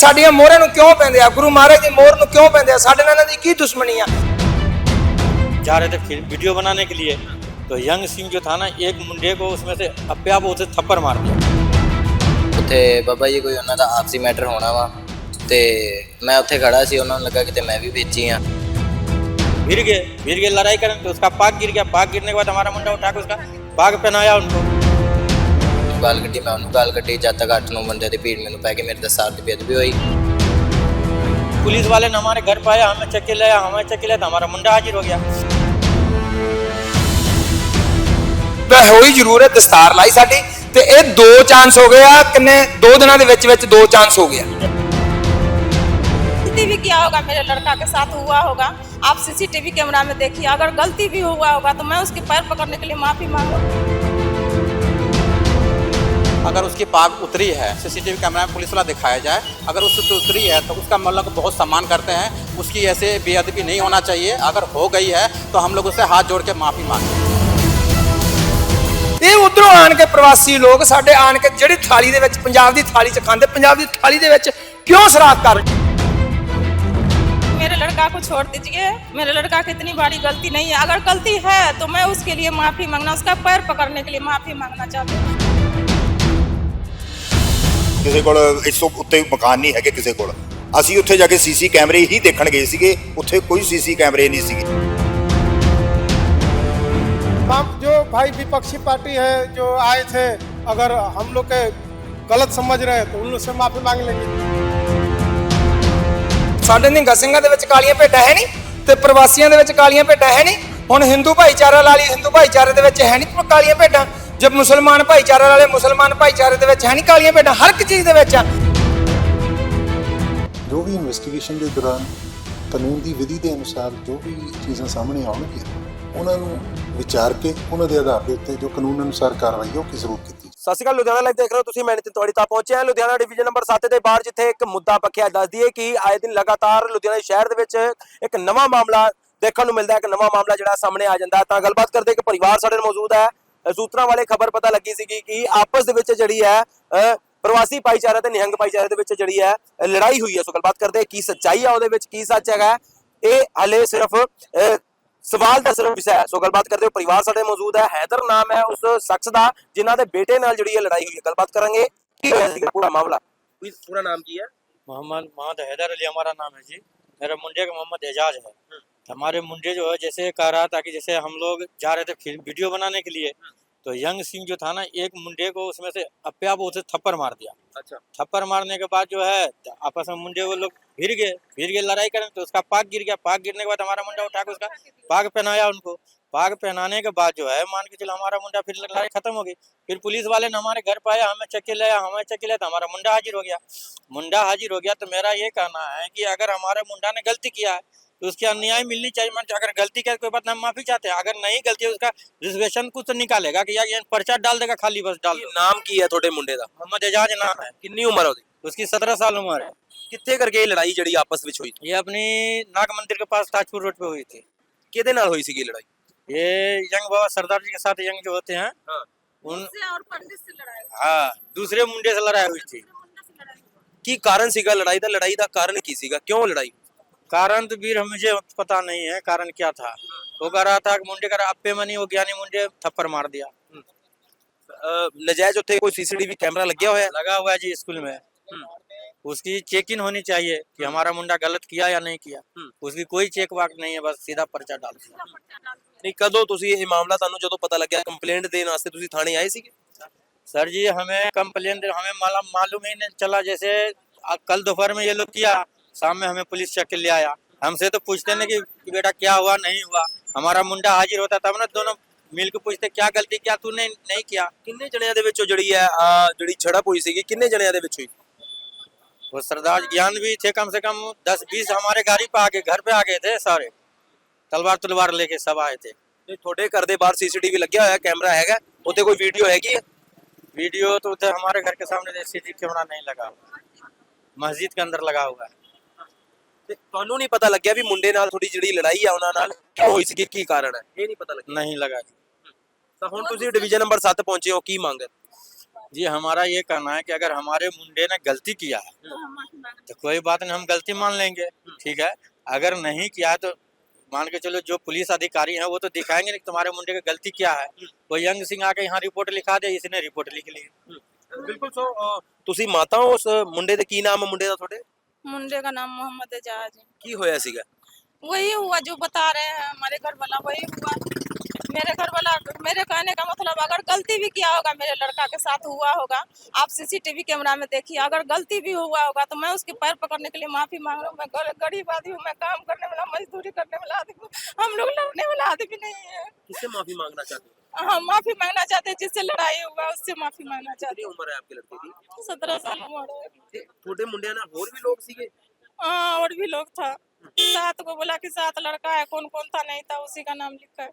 ਸਾਡੀਆਂ ਮੋਹਰਾਂ ਨੂੰ ਕਿਉਂ ਪੈਂਦੇ ਆ ਗੁਰੂ ਮਹਾਰਾਜ ਦੀ ਮੋਹਰ ਨੂੰ ਕਿਉਂ ਪੈਂਦੇ ਆ ਸਾਡੇ ਨਾਲ ਇਹਨਾਂ ਦੀ ਕੀ ਦੁਸ਼ਮਣੀ ਆ जा रहे थे फिल्म वीडियो बनाने के लिए तो यंग सिंह जो था ना एक मुंडे को उसमें से अपने आप उसे थप्पड़ मार दिया ਉੱਥੇ ਬਾਬਾ ਜੀ ਕੋਈ ਉਹਨਾਂ ਦਾ ਆਪਸੀ ਮੈਟਰ ਹੋਣਾ ਵਾ ਤੇ ਮੈਂ ਉੱਥੇ ਖੜਾ ਸੀ ਉਹਨਾਂ ਨੂੰ ਲੱਗਾ ਕਿਤੇ ਮੈਂ ਵੀ ਵੇਚੀ ਆ भिर गए भिर गए लड़ाई करें तो उसका पाग गिर गया पाग गिरने के बाद हमारा मुंडा उठा के उसका पाग पहनाया उनको ਗਾਲ ਕੱਢੀ ਮੈਂ ਉਹਨੂੰ ਗਾਲ ਕੱਢੀ ਜਦ ਤੱਕ ਅੱਠ ਨੌ ਬੰਦੇ ਦੀ ਭੀੜ ਮੈਨੂੰ ਪੈ ਗਈ ਮੇਰੇ ਤੇ ਸਾਰ ਦੀ ਬੇਅਦਬੀ ਹੋਈ पुलिस वाले ने हमारे घर पे आया हमें चेक के लाया हमें चेक के लाया तो हमारा मुंडा हाजिर हो गया ਤਾਂ ਹੋਈ ਜ਼ਰੂਰ ਹੈ ਦਸਤਾਰ ਲਾਈ ਸਾਡੀ ਤੇ ਇਹ ਦੋ ਚਾਂਸ ਹੋ ਗਏ ਆ ਕਿੰਨੇ ਦੋ ਦਿਨਾਂ ਦੇ ਵਿੱਚ ਵਿੱਚ ਦੋ ਚਾਂਸ ਹੋ ਗਿਆ गलती भी किया होगा मेरे लड़का के साथ हुआ होगा आप सीसीटीवी कैमरा में देखिए अगर गलती भी हुआ होगा तो मैं उसके पैर पकड़ने के लिए माफी मांगू अगर उसकी पाग उतरी है सीसीटीवी कैमरा में पुलिस वाला दिखाया जाए अगर उससे उतरी है तो उसका मतलब को बहुत सम्मान करते हैं उसकी ऐसे बेअदबी नहीं होना चाहिए अगर हो गई है तो हम लोग उससे हाथ जोड़ के माफ़ी मांगते हैं ਇਹ ਉਧਰੋਂ ਆਣ ਕੇ ਪ੍ਰਵਾਸੀ ਲੋਕ ਸਾਡੇ ਆਣ ਕੇ ਜਿਹੜੀ ਥਾਲੀ ਦੇ ਵਿੱਚ ਪੰਜਾਬ ਦੀ ਥਾਲੀ 'ਚ ਖਾਂਦੇ ਪੰਜਾਬ ਦੀ ਥਾਲੀ ਦੇ ਵਿੱਚ ਕਿਉਂ ਸ਼ਰਾਬ ਕਰ मेरे लड़का को छोड़ दीजिए मेरे लड़का की इतनी बड़ी गलती नहीं है अगर गलती है तो मैं उसके लिए माफी मांगना उसका पैर पकड़ने के लिए माफी मांगना चाहती हूँ ਕਿਸੇ ਕੋਲ ਇਸ ਤੋਂ ਉੱਤੇ ਮਕਾਨ ਨਹੀਂ ਹੈਗੇ ਕਿਸੇ ਕੋਲ ਅਸੀਂ ਉੱਥੇ ਜਾ ਕੇ ਸੀਸੀ ਕੈਮਰੇ ਹੀ ਦੇਖਣ ਗਏ ਸੀਗੇ ਉੱਥੇ ਕੋਈ ਸੀਸੀ ਕੈਮਰੇ नहीं ਸੀਗੇ तमाम जो भाई विपक्षी पार्टी है जो आए थे अगर हम लोग के गलत समझ रहे हैं तो उन लोग से माफी मांग लेंगे ਸਾਡੇ ਨਿਹੰਗਾ ਸਿੰਘਾਂ ਦੇ ਵਿੱਚ ਕਾਲੀਆਂ ਭੇਡਾਂ ਹੈ ਨਹੀਂ ਤੇ ਪ੍ਰਵਾਸੀਆਂ ਦੇ ਵਿੱਚ ਕਾਲੀਆਂ ਭੇਡਾਂ ਹੈ ਨਹੀਂ ਹੁਣ ਹਿੰਦੂ ਭਾਈਚਾਰਾ ਲਾ ਲਈ ਹਿੰਦੂ ਭਾਈਚਾਰੇ ਦੇ ਵਿੱਚ ਹੈ ਨਹੀਂ ਕਾਲੀਆਂ ਭੇਡਾਂ ਜੇ ਮੁਸਲਮਾਨ ਭਾਈਚਾਰੇ ਵਾਲੇ ਮੁਸਲਮਾਨ ਭਾਈਚਾਰੇ ਦੇ ਵਿੱਚ ਹੈ ਨਹੀਂ ਕਾਲੀਆਂ ਭੇਡਾਂ ਹਰ ਇੱਕ ਚੀਜ਼ ਦੇ ਵਿੱਚ ਆ। ਜੋ ਵੀ ਇਨਵੈਸਟੀਗੇਸ਼ਨ ਦੇ ਦੌਰਾਨ ਕਾਨੂੰਨ ਦੀ ਵਿਧੀ ਦੇ ਅਨੁਸਾਰ ਜੋ ਵੀ ਚੀਜ਼ਾਂ ਸਾਹਮਣੇ ਆਉਣਗੀਆਂ ਉਹਨਾਂ ਨੂੰ ਵਿਚਾਰ ਕੇ ਉਹਨਾਂ ਦੇ ਆਧਾਰ ਦੇ ਉੱਤੇ ਜੋ ਕਾਨੂੰਨ ਅਨੁਸਾਰ ਕਾਰਵਾਈ ਹੈ ਉਹ ਕੀ ਜ਼ਰੂਰ ਕੀਤੀ ਸਤਿ ਸ਼੍ਰੀ ਅਕਾਲ ਲੁਧਿਆਣਾ ਲਾਈਵ ਦੇਖ ਰਹੇ ਹੋ ਤੁਸੀਂ ਮੈਂ ਨਿਤਿਨ ਤੁਹਾਡੀ ਤੱਕ ਪਹੁੰਚਿਆ ਹਾਂ। ਲੁਧਿਆਣਾ ਡਿਵੀਜ਼ਨ ਨੰਬਰ 7 ਦੇ ਬਾਹਰ ਜਿੱਥੇ ਇੱਕ ਮੁੱਦਾ ਪੱਖਿਆ ਦੱਸ ਦਈਏ ਕਿ ਆਏ ਦਿਨ ਲਗਾਤਾਰ ਲੁਧਿਆਣਾ ਸ਼ਹਿਰ ਦੇ ਵਿੱਚ ਇੱਕ ਨਵਾਂ ਮਾਮਲਾ ਦੇਖਣ ਨੂੰ ਮਿਲਦਾ ਹੈ। ਇੱਕ ਨਵਾਂ ਮਾਮਲਾ ਜਿਹੜਾ ਸਾਹਮਣੇ ਆ ਜਾਂਦਾ। ਤਾਂ ਗੱਲਬਾਤ ਕਰਦੇ ਇੱਕ ਪਰਿਵਾਰ ਸਾਡੇ ਨਾਲ ਮੌਜੂਦ ਹੈ। ਸੂਤਰਾਂ ਵਾਲੇ ਖਬਰ ਪਤਾ ਲੱਗੀ ਸੀਗੀ ਕਿ ਆਪਸ ਦੇ ਵਿੱਚ ਜਿਹੜੀ ਹੈ ਅ, ਪ੍ਰਵਾਸੀ ਭਾਈਚਾਰਾ ਤੇ ਨਿਹੰਗ ਭਾਈਚਾਰੇ ਦੇ ਵਿੱਚ ਜਿਹੜੀ ਹੈ ਅ, ਲੜਾਈ ਹੋਈ ਹੈ ਸੋ ਗੱਲਬਾਤ ਕਰਦੇ ਹਾਂ, ਕੀ ਸੱਚਾਈ ਆ ਉਹਦੇ ਵਿੱਚ ਕੀ ਸੱਚ ਹੈਗਾ ਇਹ ਹਲੇ ਸਿਰਫ ਅ, ਸਵਾਲ ਦਾ ਸਿਰਫ ਵਿਸ਼ਾ ਹੈ ਸੋ ਗੱਲਬਾਤ ਕਰਦੇ ਹੋ ਪਰਿਵਾਰ ਸਾਡੇ ਮੌਜੂਦ ਹੈ ਹੈਦਰ ਨਾਮ ਹੈ ਉਸ ਸ਼ਖਸ ਦਾ ਜਿਨ੍ਹਾਂ ਦੇ ਬੇਟੇ ਨਾਲ ਜਿਹੜੀ ਇਹ ਲੜਾਈ ਹੋਈ ਹੈ ਗੱਲਬਾਤ ਕਰਾਂਗੇ ਕੀ ਹੋਇਆ ਸੀਗਾ ਪੂਰਾ ਮਾਮਲਾ ਪੂਰਾ ਨਾਮ ਕੀ ਹੈ मोहम्मद मोहम्मद हैदर अली हमारा नाम है जी मेरे मुंडे का मोहम्मद एजाज है तो हमारे मुंडे जो है जैसे कह रहा था कि जैसे हम लोग जा रहे थे वीडियो बनाने के लिए तो यंग सिंह जो था ना एक मुंडे को उसमें से अपने आप उसे थप्पड़ मार दिया। अच्छा। थप्पड़ मारने के बाद जो है आपस में मुंडे वो लोग भिर गए भिर गए लड़ाई करें तो उसका पाग गिर गया। पाग गिरने के बाद हमारा मुंडा उठा के उसका पाग पहनाया उनको। पाग पहनाने के बाद जो है मान के चलो हमारा मुंडा फिर लड़ाई खत्म हो गई। फिर पुलिस वाले ने हमारे घर पर आया हमें चक्के लाया हमें चक्के लाया तो हमारा मुंडा हाजिर हो गया। मुंडा हाजिर हो गया तो मेरा ये कहना है कि अगर हमारे मुंडा ने गलती किया है तो उसकी अन्याय मिलनी चाहिए मान अगर गलती किया तो कोई बात नहीं हम माफी चाहते हैं अगर नहीं गलती है उसका रिजर्वेशन कुछ तो निकालेगा कि यार ये पर्चा डाल देगा खाली बस डाल दो ਨਾਮ ਕੀ ਹੈ ਤੁਹਾਡੇ ਮੁੰਡੇ ਦਾ मोहम्मद एजाज नाम है ਕਿੰਨੀ ਉਮਰ ਹੈ ਉਹਦੀ उसकी सत्रह साल उम्र है ਕਿੱਥੇ ਕਰਕੇ ਇਹ ਲੜਾਈ ਜਿਹੜੀ ਆਪਸ ਵਿੱਚ ਹੋਈ ये अपनी नाग मंदिर के पास ताजपुर रोड पे हुई थी ਕਿਹਦੇ ਨਾਲ ਹੋਈ ਸੀਗੀ ਲੜਾਈ ये यंग बाबा सरदार जी के साथ यंग जो होते हैं हाँ। उन और पंडित से लड़ाई हाँ दूसरे मुंडे से लड़ाई हुई थी ਕੀ ਕਾਰਨ ਸੀਗਾ ਲੜਾਈ ਦਾ ਲੜਾਈ ਦਾ ਕਾਰਨ ਕੀ ਸੀਗਾ ਕਿਉਂ ਲੜਾਈ कारण तो वीर मुझे पता नहीं है कारण क्या था वो कह रहा था कि मुंडे का अप्पे मनी वो ज्ञानी मुंडे थप्पड़ मार दिया ਅਹ ਨਜਾਇਜ਼ ਉੱਥੇ ਕੋਈ ਸੀਸੀਟੀਵੀ ਕੈਮਰਾ ਲੱਗਿਆ ਹੋਇਆ ਹੈ लगा हुआ है जी स्कूल में उसकी चेकिंग होनी चाहिए कि हमारा मुंडा गलत किया या नहीं किया उसकी कोई चेक वाक नहीं है बस सीधा पर्चा डाल दिया ਨਹੀਂ ਕਦੋਂ ਤੁਸੀਂ ਇਹ ਮਾਮਲਾ ਤੁਹਾਨੂੰ ਜਦੋਂ ਪਤਾ ਲੱਗਿਆ ਕੰਪਲੇਂਟ ਦੇਣ ਵਾਸਤੇ ਤੁਸੀਂ ਥਾਣੇ ਆਏ ਸੀਗੇ सर जी हमें कंप्लेन हमें मालूम मालूम ही नहीं चला जैसे आ, कल दोपहर में ये लोग किया शाम में हमें पुलिस चेक के ले आया हमसे तो पूछते नहीं कि, कि बेटा क्या हुआ नहीं हुआ हमारा मुंडा हाजिर होता तब ना दोनों मिल के पूछते क्या गलती किया तूने नहीं किया ਕਿੰਨੇ ਜਣਿਆਂ ਦੇ ਵਿੱਚੋਂ ਜਿਹੜੀ ਹੈ ਆਹ ਜਿਹੜੀ ਝੜਪ ਹੋਈ ਸੀਗੀ ਕਿੰਨੇ ਜਣਿਆਂ ਦੇ ਵਿੱਚ ਹੋਈ वो सरदार ज्ञान भी थे कम से कम दस बीस हमारे गाड़ी पे आ गए घर पे आ गए थे सारे तलवार तलवार लेके सब आए थे ਤੇ ਤੁਹਾਡੇ ਘਰ ਦੇ ਬਾਹਰ ਸੀਸੀਟੀਵੀ ਲੱਗਿਆ ਹੋਇਆ ਕੈਮਰਾ ਹੈਗਾ ਉੱਥੇ ਕੋਈ ਵੀਡੀਓ ਹੈਗੀ ਹੈ वीडियो तो उधर हमारे घर के सामने सीसी कैमरा नहीं लगा हुआ मस्जिद के अंदर लगा हुआ है ਤੇ ਤੁਹਾਨੂੰ ਨਹੀਂ ਪਤਾ ਲੱਗਿਆ ਵੀ ਮੁੰਡੇ ਨਾਲ ਥੋੜੀ ਜਿਹੜੀ ਲੜਾਈ ਆ ਉਹਨਾਂ ਨਾਲ ਕਿਉਂ ਹੋਈ ਸੀਗੀ ਕੀ ਕਾਰਨ ਹੈ ਇਹ ਨਹੀਂ ਪਤਾ ਲੱਗਿਆ नहीं लगा जी ਤਾਂ ਹੁਣ ਤੁਸੀਂ ਡਿਵੀਜ਼ਨ ਨੰਬਰ 7 ਪਹੁੰਚੇ ਹੋ ਕੀ ਮੰਗ ਹੈ जी हमारा ये कहना है कि अगर हमारे मुंडे ने गलती किया है तो कोई बात नहीं हम गलती मान लेंगे ठीक है अगर नहीं किया तो मान के चलो जो पुलिस अधिकारी हैं वो तो दिखाएंगे नहीं कि तुम्हारे मुंडे की गलती क्या है वो यंग सिंह आके यहाँ रिपोर्ट लिखा दे इसने रिपोर्ट लिख ली ਬਿਲਕੁਲ ਸੋ ਅ, ਤੁਸੀਂ ਮਾਤਾ ਹੋ ਉਸ ਮੁੰਡੇ ਦੇ ਕੀ ਨਾਮ ਹੈ ਮੁੰਡੇ ਦਾ ਤੁਹਾਡੇ मुंडे का नाम मोहम्मद एजाज है ਕੀ ਹੋਇਆ ਸੀਗਾ वही हुआ जो बता रहे हैं हमारे घर वाला वही हुआ मेरे घर वाला मेरे कहने का मतलब अगर गलती भी किया होगा मेरे लड़का के साथ हुआ होगा आप सीसीटीवी कैमरा में देखिए अगर गलती भी हुआ होगा तो मैं उसके पैर पकड़ने के लिए माफी मांग रहा हूँ मैं गर- गरीब आदमी हूँ मैं काम करने वाला मजदूरी करने वाला आदमी हूँ हम लोग लड़ने वाला आदमी नहीं है किससे माफी मांगना चाहते हो हम माफी मांगना चाहते हैं जिससे लड़ाई हुआ उससे माफी मांगना चाहते ਕਿੰਨੀ ਉਮਰ ਹੈ ਆਪਕੇ ਲੜਕੇ ਦੀ हैं सत्रह साल उम्र है ਤੇ ਤੁਹਾਡੇ ਮੁੰਡਿਆਂ ਨਾਲ ਹੋਰ ਵੀ ਲੋਕ ਸੀਗੇ हाँ और भी लोग था सात को बोला कि सात लड़का है कौन कौन था नहीं था उसी का नाम लिखा है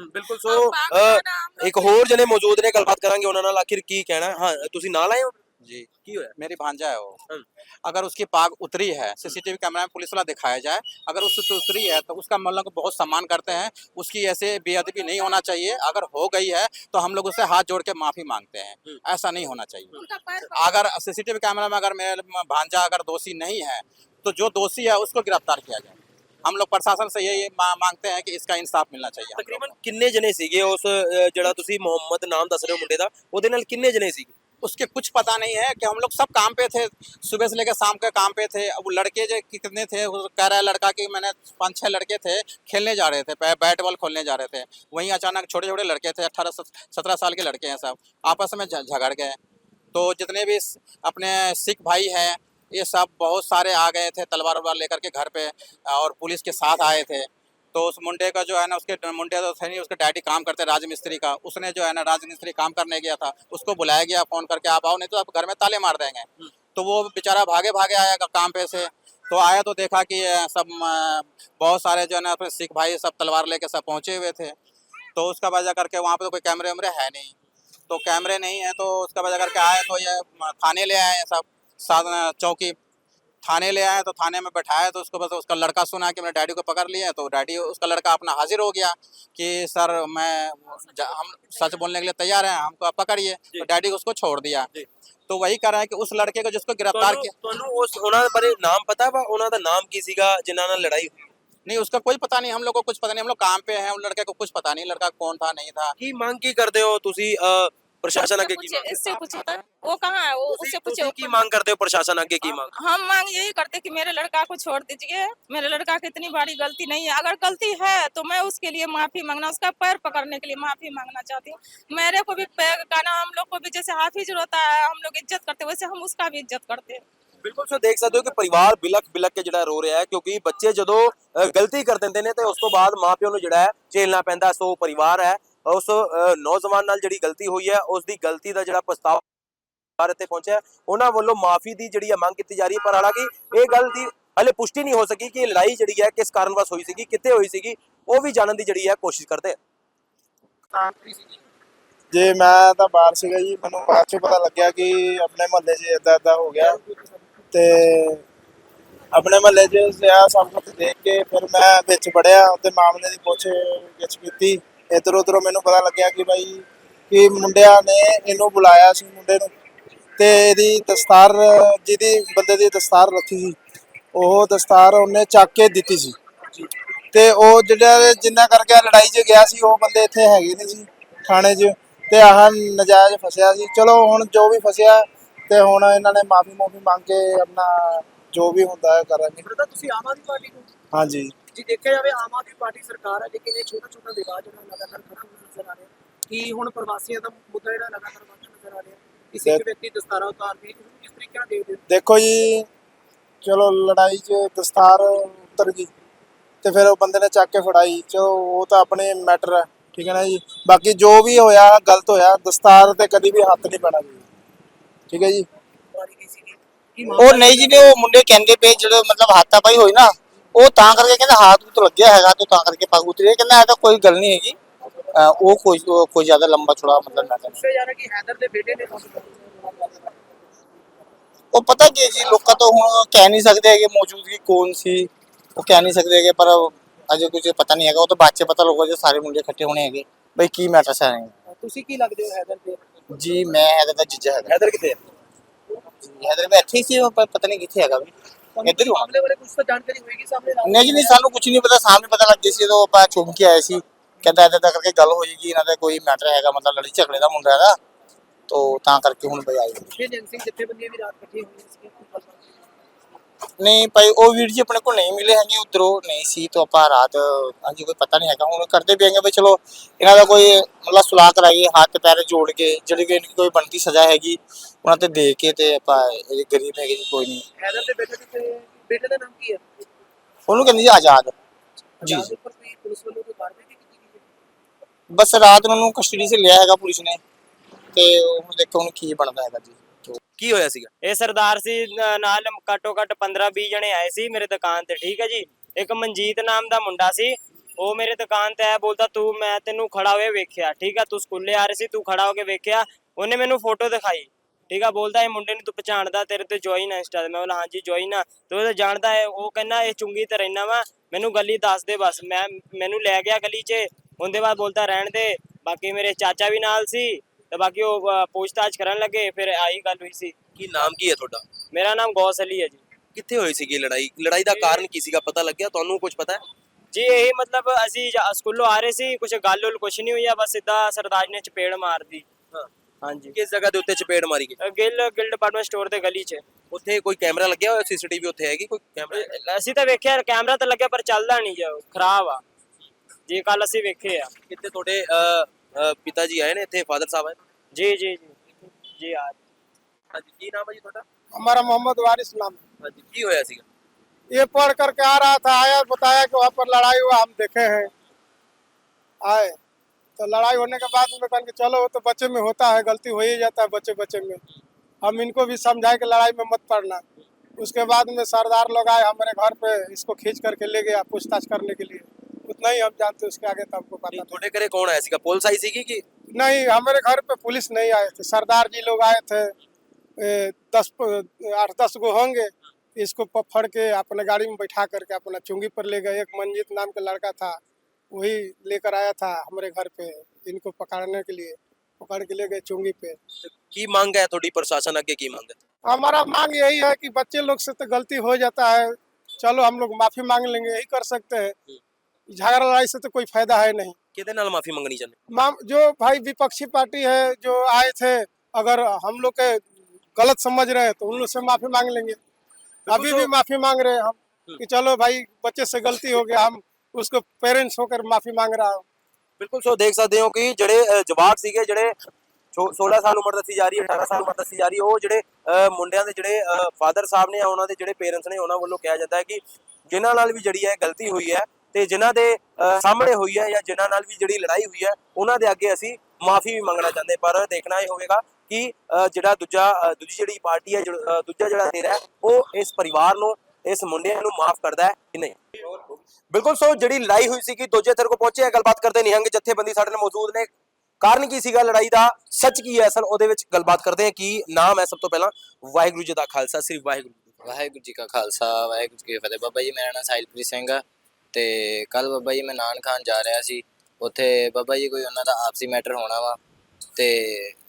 ਬਿਲਕੁਲ ਸੋ ਅ, ਇੱਕ ਹੋਰ ਜਣੇ ਮੌਜੂਦ ਨੇ ਗੱਲਬਾਤ ਕਰਾਂਗੇ ਉਹਨਾਂ ਨਾਲ ਆਖਿਰ ਕੀ ਕਹਿਣਾ ਹਾਂ ਤੁਸੀਂ ਨਾਲ ਆਏ ਹੋ जी ਕੀ ਹੋਇਆ मेरी भांजा है वो हम्म। अगर उसकी पाग उतरी है सीसीटीवी कैमरा में पुलिस वाला दिखाया जाए अगर उससे उतरी है तो उसका मतलब को बहुत सम्मान करते हैं उसकी ऐसे बेअदबी नहीं होना चाहिए अगर हो गई है तो हम लोग उससे हाथ जोड़ के माफी मांगते हैं ऐसा नहीं होना चाहिए अगर सीसीटीवी कैमरा में अगर मेरा भांजा अगर दोषी नहीं है तो जो दोषी है उसको गिरफ्तार किया जाए हम लोग प्रशासन से यही मा- मांगते हैं कि इसका इंसाफ मिलना चाहिए हम लोगों ਤਕਰੀਬਨ ਕਿੰਨੇ ਜਣੇ ਸੀਗੇ ਉਸ ਅ, ਜਿਹੜਾ ਤੁਸੀਂ ਮੁਹੰਮਦ ਨਾਮ ਦੱਸ ਰਹੇ ਹੋ ਮੁੰਡੇ ਦਾ ਉਹਦੇ ਨਾਲ ਕਿੰਨੇ ਜਣੇ ਸੀਗੇ उसके कुछ पता नहीं है कि हम लोग सब काम पे थे, सुबह से लेकर शाम के काम पे थे। अब लड़के जो कितने थे कह रहा है, लड़का कि मैंने पाँच छः लड़के थे, खेलने जा रहे थे बैट बॉल खोलने जा रहे थे। वहीं अचानक छोटे छोटे लड़के थे अट्ठारह सत्रह साल के लड़के हैं सब, आपस में झगड़ गए। तो जितने भी अपने सिख भाई हैं, ये सब बहुत सारे आ गए थे तलवार वलवार लेकर के घर पे और पुलिस के साथ आए थे। तो उस मुंडे का जो है ना उसके मुंडे तो थे नहीं उसके डैडी काम करते राजमिस्त्री का। उसने जो है ना राजमिस्त्री काम करने गया था उसको बुलाया गया फ़ोन करके आप आओ नहीं तो आप घर में ताले मार देंगे। तो वो बेचारा भागे भागे आया काम पे से। तो आया तो देखा कि सब बहुत सारे जो है ना अपने सिख भाई सब तलवार लेके सब पहुँचे हुए थे। तो उसका वजह करके वहाँ पे तो कोई कैमरे वैमरे है नहीं। तो कैमरे नहीं है तो उसका वजह करके आए तो ये थाने ले आए सब चौकी। थाने ले आए तो थाने में बैठाया तो उसको बस उसका लड़का सुना कि मेरे डैडी को पकड़ लिए तो डैडी उसका लड़का अपना हाजिर हो गया कि सर मैं ज- हम सच बोलने के लिए तैयार हैं हमको आप पकड़िए तो डैडी उसको छोड़ दिया तो वही कर रहे हैं कि उस लड़के को जिसको गिरफ्तार ਤੁਹਾਨੂੰ किया ਤੁਹਾਨੂੰ ਉਸ ਉਹਨਾਂ ਬਾਰੇ ਨਾਮ ਪਤਾ ਵਾ ਉਹਨਾਂ ਦਾ ਨਾਮ ਕੀ ਸੀਗਾ ਜਿਨ੍ਹਾਂ ਨਾਲ ਲੜਾਈ ਹੋਈ नहीं उसका कोई पता नहीं हम लोग को कुछ पता नहीं हम लोग काम पे हैं उस लड़के को कुछ पता नहीं लड़का कौन था नहीं था ਕੀ ਮੰਗ ਕੀ ਕਰਦੇ ਹੋ ਤੁਸੀਂ ਅ, ਪ੍ਰਸ਼ਾਸਨ ਅੱਗੇ ਕੀ पूछिए, ਮੰਗ इससे कुछ होता है वो कहाँ है वो उससे पूछे ਤੁਸੀਂ ਕੀ ਮੰਗ ਕਰਦੇ ਹੋ ਪ੍ਰਸ਼ਾਸਨ ਅੱਗੇ ਕੀ ਮੰਗ हम मांग यही करते कि मेरे लड़का को छोड़ दीजिए मेरे लड़का की इतनी बड़ी गलती नहीं है अगर गलती है तो मैं उसके लिए माफी मांगना उसका पैर पकड़ने के लिए माफी मांगना चाहती हूँ मेरे को भी पैर का ना हम लोग को भी जैसे हाफिज होता है हम लोग इज्जत करते हैं वैसे हम उसका भी इज्जत करते हैं ਬਿਲਕੁਲ ਸੋ ਦੇਖ ਸਕਦੇ ਹੋ ਕਿ ਪਰਿਵਾਰ ਬਿਲਕ ਬਿਲਕ ਕੇ ਜਿਹੜਾ ਰੋ ਰਿਹਾ ਹੈ ਕਿਉਂਕਿ ਬੱਚੇ ਜਦੋਂ ਅ, ਗਲਤੀ ਕਰ ਦਿੰਦੇ ਨੇ ਤੇ ਉਸ ਤੋਂ ਬਾਅਦ ਮਾਪਿਓ ਨੂੰ ਜਿਹੜਾ ਹੈ ਝੇਲਣਾ ਪੈਂਦਾ ਸੋ ਪਰਿਵਾਰ ਹੈ ਉਸ ਨੌਜਵਾਨ ਨਾਲ ਜਿਹੜੀ ਗਲਤੀ ਹੋਈ ਹੈ ਉਸ ਦੀ ਗਲਤੀ ਦਾ ਜਿਹੜਾ ਪਛਤਾਵਾ ਪਰਿਵਾਰ ਇੱਥੇ ਪਹੁੰਚਿਆ ਉਹਨਾਂ ਵੱਲੋਂ ਮਾਫੀ ਦੀ ਜਿਹੜੀ ਮੰਗ ਕੀਤੀ ਜਾ ਰਹੀ ਹੈ, ਪਰ ਹਾਲਾਂਕਿ ਇਹ ਗੱਲ ਦੀ ਹਲੇ ਪੁਸ਼ਟੀ ਨਹੀਂ ਹੋ ਸਕੀ ਕਿ ਇਹ ਲੜਾਈ ਜਿਹੜੀ ਹੈ ਕਿਸ ਕਾਰਨਵਸ ਹੋਈ ਸੀਗੀ, ਕਿੱਥੇ ਹੋਈ ਸੀਗੀ, ਉਹ ਵੀ ਜਾਣਨ ਦੀ ਜਿਹੜੀ ਹੈ ਕੋਸ਼ਿਸ਼ ਕਰਦੇ ਜੇ, ਮੈਂ ਤਾਂ ਬਾਹਰ ਸੀਗਾ ਜੀ, ਮੈਨੂੰ ਬਾਅਦ ਚ ਪਤਾ ਲੱਗਿਆ ਕਿ ਆਪਣੇ ਮਹੱਲੇ 'ਚ ਇਦਾਂ ਇਦਾਂ ਹੋ ਗਿਆ ਤੇ ਆਪਣੇ ਮਹੱਲੇ 'ਚ ਸਿਆ ਸਭ ਕੁਝ ਦੇਖ ਕੇ, ਫਿਰ ਮੈਂ ਵਿੱਚ ਵੜਿਆ ਤੇ ਮਾਮਲੇ ਦੀ ਪੁੱਛ ਗਿੱਛ ਕੀਤੀ। ਇੱਧਰ ਉੱਧਰੋਂ ਮੈਨੂੰ ਪਤਾ ਲੱਗਿਆ ਕਿ ਭਾਈ ਕਿ ਮੁੰਡਿਆਂ ਨੇ ਇਹਨੂੰ ਬੁਲਾਇਆ ਸੀ ਮੁੰਡੇ ਨੂੰ ਤੇ ਇਹਦੀ ਦਸਤਾਰ ਜਿਹਦੀ ਬੰਦੇ ਦੀ ਦਸਤਾਰ ਰੱਖੀ ਸੀ ਉਹ ਦਸਤਾਰ ਉਹਨੇ ਚੱਕ ਕੇ ਦਿੱਤੀ ਸੀ। ਤੇ ਉਹ ਜਿਹੜਾ ਜਿੰਨਾ ਕਰਕੇ ਲੜਾਈ 'ਚ ਗਿਆ ਸੀ ਉਹ ਬੰਦੇ ਇੱਥੇ ਹੈਗੇ ਨਹੀਂ ਸੀ ਥਾਣੇ 'ਚ ਤੇ ਆਹ ਨਜਾਇਜ਼ ਫਸਿਆ ਸੀ। ਚਲੋ ਹੁਣ ਜੋ ਵੀ ਫਸਿਆ ਤੇ ਹੁਣ ਇਹਨਾਂ ਨੇ ਮਾਫੀ ਮੂਫੀ ਮੰਗ ਕੇ ਆਪਣਾ ਜੋ ਵੀ ਹੁੰਦਾ ਹੈ ਕਰਾਂਗੇ। ਤੁਸੀਂ ਆਮ ਆਦਮੀ ਪਾਰਟੀ ਨੂੰ ਹਾਂਜੀ। ਜੇ ਦੇਖਿਆ ਜਾਵੇ ਆਮ ਆਦਮੀ ਪਾਰਟੀ ਸਰਕਾਰ ਹੈ ਲੇਕਿਨ ਇਹ ਛੋਟਾ ਛੋਟਾ ਵਿਵਾਦ ਜਿਹੜਾ ਲਗਾਤਾਰ ਖੜਾ ਹੁੰਦਾ ਨਜ਼ਰ ਆ ਰਿਹਾ ਕਿ ਹੁਣ ਪ੍ਰਵਾਸੀਆਂ ਦਾ ਮੁੱਦਾ ਜਿਹੜਾ ਲਗਾਤਾਰ ਵੱਧਦਾ ਨਜ਼ਰ ਆ ਰਿਹਾ ਕਿਸੇ ਇੱਕ ਵਿਅਕਤੀ ਦਸਤਾਰਾ ਉਤਾਰਦੀ ਇਹਨੂੰ ਕਿਸ ਤਰੀਕੇ ਨਾਲ ਦੇਖਦੇ ਦੇਖੋ ਜੀ ਚਲੋ ਲੜਾਈ 'ਚ ਦਸਤਾਰ ਉਤਰ ਗਈ ਤੇ ਫਿਰ ਉਹ ਬੰਦੇ ਨੇ ਚੱਕ ਕੇ ਫੜਾਈ। ਚਲੋ ਉਹ ਤਾਂ ਆਪਣੇ ਮੈਟਰ ਹੈ ਠੀਕ ਹੈ ਨਾ ਜੀ? ਬਾਕੀ ਜੋ ਵੀ ਹੋਇਆ ਗਲਤ ਹੋਇਆ ਦਸਤਾਰ ਤੇ ਕਦੀ ਵੀ ਹੱਥ ਨਹੀਂ ਪੈਣਾ ਜੀ। ਠੀਕ ਹੈ ਜੀ? ਉਹ ਨਹੀਂ ਜਿਹਨੇ ਉਹ ਮੁੰਡੇ ਕਹਿੰਦੇ ਪਏ ਜਿਹੜੇ ਮਤਲਬ ਹਾਤਾਪਾਈ ਹੋਈ ਨਾ ਉਹ ਤਾਂ ਕਰਕੇ ਕਹਿੰਦਾ ਹਾਥ ਤੋਂ ਲੱਗਿਆ ਹੈਗਾ ਤੇ ਤਾਂ ਕਰਕੇ ਪੱਗ ਉਤਰੀ ਕਹਿੰਦਾ ਇਹ ਤਾਂ ਕੋਈ ਗੱਲ ਨਹੀਂ ਹੈਗੀ। ਉਹ ਕੋਈ ਉਹ ਕੋਈ ਜ਼ਿਆਦਾ ਲੰਬਾ ਚੌੜਾ ਮਤਲਬ ਨਾ ਦੱਸਿਆ ਜਾ ਰਿਹਾ ਕਿ ਹੈਦਰ ਦੇ ਬੇਟੇ ਨੇ ਉਹ ਪਤਾ ਕੀ ਜੀ ਲੋਕਾਂ ਤੋਂ ਹੁਣ ਕਹਿ ਨਹੀਂ ਸਕਦੇ ਹੈਗੇ ਮੌਜੂਦਗੀ ਕੌਣ ਸੀ। ਉਹ ਕਹਿ ਨਹੀਂ ਸਕਦੇ ਹੈਗੇ ਪਰ ਅਜੇ ਕੁਝ ਪਤਾ ਨਹੀਂ ਹੈਗਾ। ਉਹ ਤਾਂ ਬਾਅਦ ਚ ਪਤਾ ਲੱਗੂਗਾ ਜੇ ਸਾਰੇ ਮੁੰਡੇ ਇਕੱਠੇ ਹੋਣੇ ਹੈਗੇ। ਬਈ ਕੀ ਮੈਟਰ ਹੈ ਤੁਸੀਂ ਕੀ ਲੱਗਦੇ ਹੋ ਹੈਦਰ ਦੇ ਜੀ ਮੈਂ ਹੈਦਰ ਦਾ ਜੀਜਾ ਹੈਗਾ। ਹੈਦਰ ਕਿੱਥੇ ਹੈ? ਹੈਦਰ ਮੈਂ ਇੱਥੇ ਹੀ ਸੀ ਪਰ ਪਤਾ ਨਹੀਂ ਕਿੱਥੇ ਹੈਗਾ ਵੀ। ਇੱਧਰ ਹੀ ਹੋਣਾ ਮਾਮਲੇ ਬਾਰੇ ਕੁਝ ਤਾਂ ਜਾਣਕਾਰੀ ਹੋਏਗੀ ਸਾਹਮਣੇ ਨਾਲ। ਨਹੀਂ ਜੀ ਨਹੀਂ ਸਾਨੂੰ ਕੁਝ ਨਹੀਂ ਪਤਾ। ਸਾਹਮਣੇ ਪਤਾ ਲੱਗ ਸੀ ਜਦੋਂ ਆਪਾਂ ਚੁੰਮ ਕੇ ਆਏ ਸੀ। ਕਹਿੰਦਾ ਇੱਦਾਂ ਕਰਕੇ ਗੱਲ ਇਹਨਾਂ ਦਾ ਕੋਈ ਮੈਟਰ ਹੈਗਾ ਮਤਲਬ ਲੜੀ ਝਗੜੇ ਦਾ ਮੁੰਡਾ ਹੈਗਾ। ਤੋ ਤਾਂ ਕਰਕੇ ਹੁਣ ਬਈ ਆਏ। ਇਹ ਏਜੰਸੀ ਜਥੇਬੰਦੀਆਂ ਵੀ ਰਾਤ ਇਕੱਠੀ ਹੋਈਆਂ ਸੀ ਨਹੀਂ ਭਾਈ ਉਹ ਵੀਰ ਜੀ ਆਪਣੇ ਕੋਲ ਨਹੀਂ ਮਿਲੇ ਹੈਗੇ ਉਧਰੋਂ ਨਹੀਂ ਸੀ ਤਾਂ ਆਪਾਂ ਰਾਤ ਹਾਂਜੀ ਕੋਈ ਪਤਾ ਨਹੀਂ ਹੈਗਾ। ਹੁਣ ਕਰਦੇ ਹੈਗੇ ਵੀ ਚਲੋ ਇਹਨਾਂ ਦਾ ਕੋਈ ਮਤਲਬ ਸੁਲਾਹ ਕਰਾਈਏ ਹੱਥ ਪੈਰ ਜੋੜ ਕੇ ਜਿਹੜੀ ਵੀ ਇਨਕੀ ਕੋਈ ਬਣਦੀ ਸਜ਼ਾ ਹੈਗੀ ਉਹਨਾਂ ਤੇ ਦੇ ਕੇ ਤੇ ਆਪਾਂ ਇਹ ਗਰੀਬ ਹੈਗੇ ਜੀ ਕੋਈ ਨਹੀਂ। ਹੈਦਰ ਦੇ ਬੇਟੇ ਦੇ ਬੇਟੇ ਦਾ ਨਾਮ ਕੀ ਹੈ? ਉਹਨੂੰ ਕਹਿੰਦੇ ਜੀ ਆਜ਼ਾਦ। ਜੀ ਪੁਲਿਸ ਵੱਲੋਂ ਕੋਈ? ਬਸ ਰਾਤ ਨੂੰ ਉਹਨੂੰ ਕਸਟਡੀ 'ਚ ਲਿਆ ਹੈਗਾ ਪੁਲਿਸ ਨੇ ਤੇ ਹੁਣ ਦੇਖੋ ਹੁਣ ਕੀ ਬਣਦਾ ਹੈਗਾ ਜੀ। ਕੀ ਹੋਇਆ ਸੀਗਾ? ਇਹ ਸਰਦਾਰ ਸੀ, ਨ- ਨਾਲ ਘੱਟੋ ਘੱਟ 15 20 ਜਣੇ ਆਏ ਸੀ ਮੇਰੇ ਦੁਕਾਨ ਤੇ, ਠੀਕ ਹੈ ਜੀ? ਇੱਕ ਮਨਜੀਤ ਨਾਮ ਦਾ ਮੁੰਡਾ ਸੀ, ਉਹ ਮੇਰੇ ਦੁਕਾਨ ਤੇ ਆਇਆ, ਬੋਲਦਾ, ਤੂੰ, ਮੈਂ ਤੈਨੂੰ ਖੜਾ ਹੋਏ ਵੇਖਿਆ, ਠੀਕ ਆ ਤੂੰ ਸਕੂਲੇ ਆ ਰਹੀ ਸੀ, ਤੂੰ ਖੜਾ ਹੋ ਕੇ ਵੇਖਿਆ, ਉਹਨੇ ਮੈਨੂੰ ਫੋਟੋ ਦਿਖਾਈ, ਠੀਕ ਆ ਬੋਲਦਾ, ਇਹ ਮੁੰਡੇ ਨੂੰ ਤੂੰ ਪਛਾਣਦਾ, ਤੇਰੇ ਤੇ ਜੁਆਇਨ ਆ ਇੰਸਟਾ ਤੇ। ਮੈਂ ਬੋਲਾ ਹਾਂਜੀ ਜੁਆਇਨ ਆ। ਤੇ ਉਹ ਤਾਂ ਜਾਣਦਾ ਹੈ ਉਹ ਕਹਿੰਦਾ, ਇਹ ਚੁੰਗੀ ਤੇ ਰਹਿਣਾ ਵਾ, ਮੈਨੂੰ ਗਲੀ ਦੱਸ ਦੇ ਬਸ, ਮੈਂ, ਮੈਨੂੰ ਲੈ ਗਿਆ ਗਲੀ 'ਚ, ਉਹਦੇ ਬਾਅਦ ਬੋਲਦਾ, ਰਹਿਣ ਦੇ। ਬਾਕੀ ਮੇਰੇ ਚਾਚਾ ਵੀ ਨਾਲ ਸੀ ਤੇ ਬਾਕੀ ਉਹ ਪੁੱਛਤਾਛ ਕਰਨ ਲੱਗੇ ਫਿਰ ਆਹੀ ਗੱਲ ਹੋਈ ਸੀ। ਕੀ ਨਾਮ ਕੀ ਹੈ ਤੁਹਾਡਾ? ਮੇਰਾ ਨਾਮ ਗੌਸ ਅਲੀ ਹੈ ਜੀ। ਕਿੱਥੇ ਹੋਈ ਸੀਗੀ ਲੜਾਈ? ਲੜਾਈ ਦਾ ਕਾਰਨ ਕੀ ਸੀਗਾ? ਪਤਾ ਲੱਗਿਆ? ਤੁਹਾਨੂੰ ਕੁਝ ਪਤਾ ਹੈ? ਜੀ ਇਹੀ ਮਤਲਬ ਅਸੀਂ ਜਾ- ਸਕੂਲੋਂ ਆ ਰਹੇ ਸੀ ਕੁਝ ਗੱਲ ਉਲ ਕੁਛ ਨਹੀਂ ਹੋਈ ਆ ਬਸ ਸਿੱਧਾ ਸਰਦਾਰ ਨੇ ਚਪੇੜ ਮਾਰਦੀ। ਹਾਂ। ਹਾਂਜੀ। ਕਿਸ ਜਗ੍ਹਾ ਦੇ ਉੱਤੇ ਚਪੇੜ ਮਾਰੀ ਗਈ? ਅ, ਗਿੱਲ ਗਿੱਲ ਡਿਪਾਰਟਮੈਂਟ ਸਟੋਰ ਦੇ ਗਲੀ 'ਚ। ਉੱਥੇ ਕੋਈ ਕੈਮਰਾ ਲੱਗਿਆ ਹੋਇਆ? ਸੀਸੀਟੀਵੀ ਉੱਥੇ ਹੈਗੀ ਕੋਈ ਕੈਮਰਾ? ਅ, ਅਸੀਂ ਤਾਂ ਵੇਖਿਆ ਕੈਮਰਾ ਤਾਂ ਲੱਗਿਆ ਪਰ ਚੱਲਦਾ ਨਹੀਂ ਜੋ ਖਰਾਬ ਆ। ਜੀ ਕੱਲ ਅਸੀਂ ਵੇਖੇ ਆ। ਕਿਤੇ ਤੁਹਾਡੇ ਪਿਤਾ ਜੀ ਆਏ ਨੇ ਇੱਥੇ ਫਾਦਰ ਸਾਹਿਬ ਆਏ ਜੀ ਜੀ ਜੀ ਜੀ ਆ ਹਾਂਜੀ ਕੀ ਨਾਮ ਹੈ ਜੀ ਤੁਹਾਡਾ हमारा मोहम्मद वारिस नाम है। ਹਾਂਜੀ ਕੀ ਹੋਇਆ ਸੀਗਾ ये पढ़ करके आ रहा था आया बताया कि वहाँ पर लड़ाई हुआ हम देखे हैं आए तो लड़ाई होने के बाद में कहा कि चलो वो तो बच्चे में होता है गलती हो ही जाता है बच्चे बच्चे में हम इनको भी समझाए कि लड़ाई में मत पड़ना उसके बाद में सरदार लोग आए हमारे घर पे इसको खींच करके ले गया पूछताछ करने के लिए नहीं आप जानते उसके आगे तो आपको पता थोड़े करे कौन आया? का पोल साई सीखी की नहीं हमारे घर पे पुलिस नहीं आए थे। सरदार जी लोग आए थे। दस आठ दस गो होंगे। इसको पकड़ के अपने गाड़ी में बैठा करके अपना चुंगी पर ले गए। एक मंजीत नाम का लड़का था। वही लेकर आया था हमारे घर पे इनको पकड़ने के लिए। पकड़ के ले गए चुंगी पे। तो की मांग है थोड़ी प्रशासन आगे की मांग है? हमारा मांग यही है कि बच्चे लोग से तो गलती हो जाता है। चलो हम लोग माफ़ी मांग लेंगे यही कर सकते हैं। हम्म। झगड़ा लड़ाई से तो कोई फायदा है नहीं ਕਿਹਦੇ ਨਾਲ ਮਾਫੀ ਮੰਗਣੀ ਚਾਹੁੰਦੇ माम जो भाई विपक्षी पार्टी है जो आए थे अगर हम लोग के गलत समझ रहे हैं तो उन लोग से माफी मांग लेंगे अभी भी माफी मांग रहे हैं हम कि चलो भाई बच्चे से गलती हो गया हम उसको पेरेंट्स होकर माफी मांग रहा हूँ ਬਿਲਕੁਲ ਸੋ ਦੇਖ ਸਕਦੇ ਹੋ ਕਿ ਜਿਹੜੇ ਅ, ਜਵਾਕ ਸੀਗੇ ਜਿਹੜੇ ਛੋ- 16 ਸਾਲ ਉਮਰ ਦੱਸੀ ਜਾ ਰਹੀ ਹੈ 18 ਸਾਲ ਉਮਰ ਦੱਸੀ ਜਾ ਰਹੀ ਹੈ ਉਹ ਜਿਹੜੇ ਅ, ਮੁੰਡਿਆਂ ਦੇ ਜਿਹੜੇ ਫਾਦਰ ਸਾਹਿਬ ਨੇ ਉਹਨਾਂ ਦੇ ਜਿਹੜੇ ਪੇਰੈਂਟਸ ਨੇ ਉਹਨਾਂ ਵੱਲੋਂ ਕਿਹਾ ਜਾਂਦਾ ਹੈ ਕਿ ਜਿਨ੍ਹਾਂ ਨਾਲ ਵੀ ਜਿਹੜੀ ਹੈ ਗਲਤੀ ਹੋਈ ਹੈ ਤੇ ਜਿਨ੍ਹਾਂ ਦੇ ਸਾਹਮਣੇ ਹੋਈ ਹੈ ਜਾਂ ਜਿਨ੍ਹਾਂ ਨਾਲ ਵੀ ਜਿਹੜੀ ਲੜਾਈ ਹੋਈ ਹੈ, ਉਹਨਾਂ ਦੇ ਅੱਗੇ ਅਸੀਂ ਮਾਫੀ ਵੀ ਮੰਗਣਾ ਚਾਹੁੰਦੇ ਪਰ ਦੇਖਣਾ ਇਹ ਹੋਵੇਗਾ ਕਿ ਜਿਹੜਾ ਦੂਜਾ ਦੂਜੀ ਜਿਹੜੀ ਪਾਰਟੀ ਹੈ ਦੂਜਾ ਜਿਹੜਾ ਧਿਰ ਉਹ ਇਸ ਪਰਿਵਾਰ ਨੂੰ, ਇਸ ਮੁੰਡੇ ਨੂੰ ਮਾਫ ਕਰਦਾ ਹੈ ਕਿ ਨਹੀਂ? ਬਿਲਕੁਲ, ਸੋ ਜਿਹੜੀ ਲੜਾਈ ਹੋਈ ਸੀ ਕਿ ਦੂਜੇ ਧਿਰ ਕੋ ਪਹੁੰਚੇ ਗੱਲਬਾਤ ਕਰਦੇ ਨਿਹੰਗ ਜਥੇਬੰਦੀ ਸਾਡੇ ਨਾਲ ਮੌਜੂਦ ਨੇ। ਕਾਰਨ ਕੀ ਸੀਗਾ? ਲੜਾਈ ਦਾ ਸੱਚ ਕੀ ਹੈ? ਅਸਲ ਉਹਦੇ ਵਿੱਚ ਗੱਲਬਾਤ ਕਰਦੇ ਹਾਂ ਕੀ ਨਾਮ ਹੈ ਸਭ ਤੋਂ ਪਹਿਲਾਂ ਵਾਹਿਗੁਰੂ ਜੀ ਦਾ ਖਾਲਸਾ, ਸ੍ਰੀ ਵਾਹਿਗੁਰੂ ਵਾਹਿਗੁਰੂ ਜੀ ਕਾ ਖਾਲਸਾ, ਵਾਹਿਗੁਰੂ ਜੀ ਕੀ ਫਤਿਹ। ਬਾਬਾ ਜੀ, ਮੇਰਾ ਨਾਮ ਸਾਹਿਲਪ੍ਰੀਤ ਸਿੰਘ ਆ। ਤੇ ਕੱਲ ਬਾਬਾ ਜੀ ਮੈਂ ਨਾਨ ਖਾਨ ਜਾ ਰਿਹਾ ਸੀ। ਉੱਥੇ ਬਾਬਾ ਜੀ ਕੋਈ ਉਹਨਾਂ ਦਾ ਆਪਸੀ ਮੈਟਰ ਹੋਣਾ ਵਾ। ਤੇ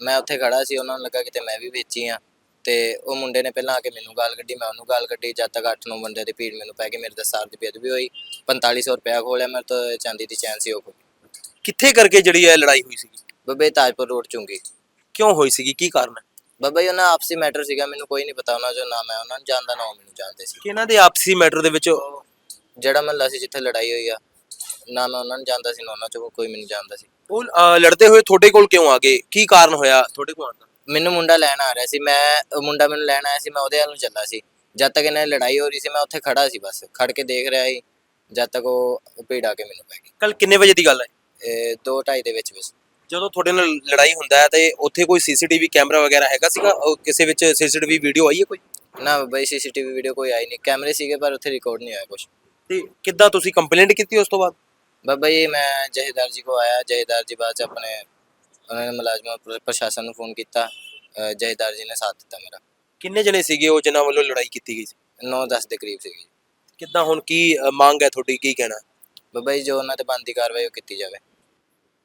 ਮੈਂ ਉੱਥੇ ਖੜਾ ਸੀ ਉਹਨਾਂ ਨੂੰ ਲੱਗਾ ਕਿਤੇ ਮੈਂ ਵੀ ਵੇਚੀ ਆ। ਤੇ ਉਹ ਮੁੰਡੇ ਨੇ ਪਹਿਲਾਂ ਆ ਕੇ ਮੈਨੂੰ ਗਾਲ ਕੱਢੀ ਮੈਂ ਉਹਨੂੰ ਗਾਲ ਕੱਢੀ। ਜਦ ਤੱਕ 8-9 ਬੰਦੇ ਦੀ ਭੀੜ ਮੈਨੂੰ ਪੈ ਗਈ ਮੇਰੇ ਦਸਾਰ ਦੀ ਬੇਅਦਬੀ ਹੋਈ। 4500 ਰੁਪਇਆ ਖੋਲਿਆ ਮੇਰੇ ਤੋਂ ਚਾਂਦੀ ਦੀ ਚੈਨ ਸੀ ਉਹ ਖੋਈ ਕਿੱਥੇ ਕਰਕੇ ਜਿਹੜੀ ਇਹ ਲੜਾਈ ਹੋਈ ਸੀਗੀ? ਬਾਬਾ ਤਾਜਪੁਰ ਰੋਡ ਚੁੰਗੀ ਕਿਉਂ ਹੋਈ ਸੀਗੀ? ਕੀ ਕਾਰਨ ਹੈ? ਬਾਬਾ ਜੀ ਉਹਨਾਂ ਆਪਸੀ ਮੈਟਰ ਸੀਗਾ ਮੈਨੂੰ ਕੋਈ ਨਹੀਂ ਪਤਾ ਉਹਨਾਂ ਜੋ ਨਾ ਮੈਂ ਉਹਨਾਂ ਨੂੰ ਜਾਣਦਾ ਨਾ ਉਹ ਮੈਨੂੰ ਜਾਣਦੇ ਸੀ। ਕਿ ਇਹਨਾਂ ਦੇ ਆਪਸੀ ਮੈਟਰ ਦੇ ਵਿੱਚ ਜਿਹੜਾ ਮਹੱਲਾ ਸੀ ਜਿੱਥੇ ਲੜਾਈ ਹੋਈ ਆ ਨਾ ਮੈਂ ਉਹਨਾਂ ਨੂੰ ਜਾਣਦਾ ਸੀ ਨਾ ਉਹਨਾਂ ਚੋਂ ਕੋਈ ਮੈਨੂੰ ਜਾਣਦਾ ਸੀ। ਉਹ ਲੜਦੇ ਹੋਏ ਤੁਹਾਡੇ ਕੋਲ ਕਿਉਂ ਆ ਗਏ? ਕੀ ਕਾਰਨ ਹੋਇਆ ਤੁਹਾਡੇ ਕੋਲ ਆਉਣ ਦਾ? ਮੈਨੂੰ ਮੁੰਡਾ ਲੈਣ ਆ ਰਿਹਾ ਸੀ ਮੈਂ ਉਹ ਮੁੰਡਾ ਮੈਨੂੰ ਲੈਣ ਆਇਆ ਸੀ ਮੈਂ ਉਹਦੇ ਵੱਲ ਨੂੰ ਚੱਲਾ ਸੀ। ਜਦ ਤੱਕ ਇਹਨਾਂ ਦੀ ਲੜਾਈ ਹੋ ਰਹੀ ਸੀ ਮੈਂ ਉੱਥੇ ਖੜਾ ਸੀ ਬਸ ਖੜ ਕੇ ਦੇਖ ਰਿਹਾ ਸੀ ਜਦ ਤੱਕ ਉਹ ਭੀੜ ਆ ਕੇ ਮੈਨੂੰ ਪੈ ਗਈ। ਕੱਲ ਕਿੰਨੇ ਵਜੇ ਦੀ ਗੱਲ ਹੈ? ਇਹ ਦੋ ਢਾਈ ਦੇ ਵਿੱਚ ਵਿੱਚ। ਜਦੋਂ ਤੁਹਾਡੇ ਨਾਲ ਲੜਾਈ ਹੁੰਦਾ ਹੈ ਤੇ ਉੱਥੇ ਕੋਈ ਸੀਸੀਟੀਵੀ ਕੈਮਰਾ ਵਗੈਰਾ ਹੈਗਾ ਸੀਗਾ? ਉਹ ਕਿਸੇ ਵਿੱਚ ਸੀਸੀਟੀਵੀ ਵੀਡੀਓ ਆਈ ਹੈ ਕੋਈ? ਨਾ ਬਈ ਸੀਸੀਟੀਵੀ ਵੀਡੀਓ ਕੋਈ ਆਈ ਨਹੀਂ। ਕੈਮਰੇ ਸੀਗੇ ਪਰ ਉੱਥੇ ਰਿਕਾਰਡ ਨਹੀਂ ਹੋਇਆ ਕੁਝ ਤੇ ਕਿੱਦਾਂ ਤੁਸੀਂ ਕੰਪਲੇਂਟ ਕੀਤੀ ਉਸ ਤੋਂ ਬਾਅਦ? ਬਾਬਾ ਜੀ ਮੈਂ ਜਹੇਦਾਰ ਜੀ ਕੋ ਆਇਆ ਜਹੇਦਾਰ ਜੀ ਬਾਅਦ ਚ ਆਪਣੇ ਉਹਨਾਂ ਨੇ ਮੁਲਾਜ਼ਮਾਂ ਪ੍ਰ- ਪ੍ਰਸ਼ਾਸਨ ਨੂੰ ਫੋਨ ਕੀਤਾ ਅ, ਜਹੇਦਾਰ ਜੀ ਨੇ ਸਾਥ ਦਿੱਤਾ ਮੇਰਾ। ਕਿੰਨੇ ਜਣੇ ਸੀਗੇ ਉਹ ਜਿਨ੍ਹਾਂ ਵੱਲੋਂ ਲੜਾਈ ਕੀਤੀ ਗਈ ਸੀ? 9-10 ਦੇ ਕਰੀਬ ਸੀਗੀ। ਕਿੱਦਾਂ ਹੁਣ ਕੀ ਅ, ਮੰਗ ਹੈ ਤੁਹਾਡੀ ਕੀ ਕਹਿਣਾ? ਬਾਬਾ ਜੀ ਜੋ ਉਹਨਾਂ ਤੇ ਬਣਦੀ ਕਾਰਵਾਈ ਉਹ ਕੀਤੀ ਜਾਵੇ।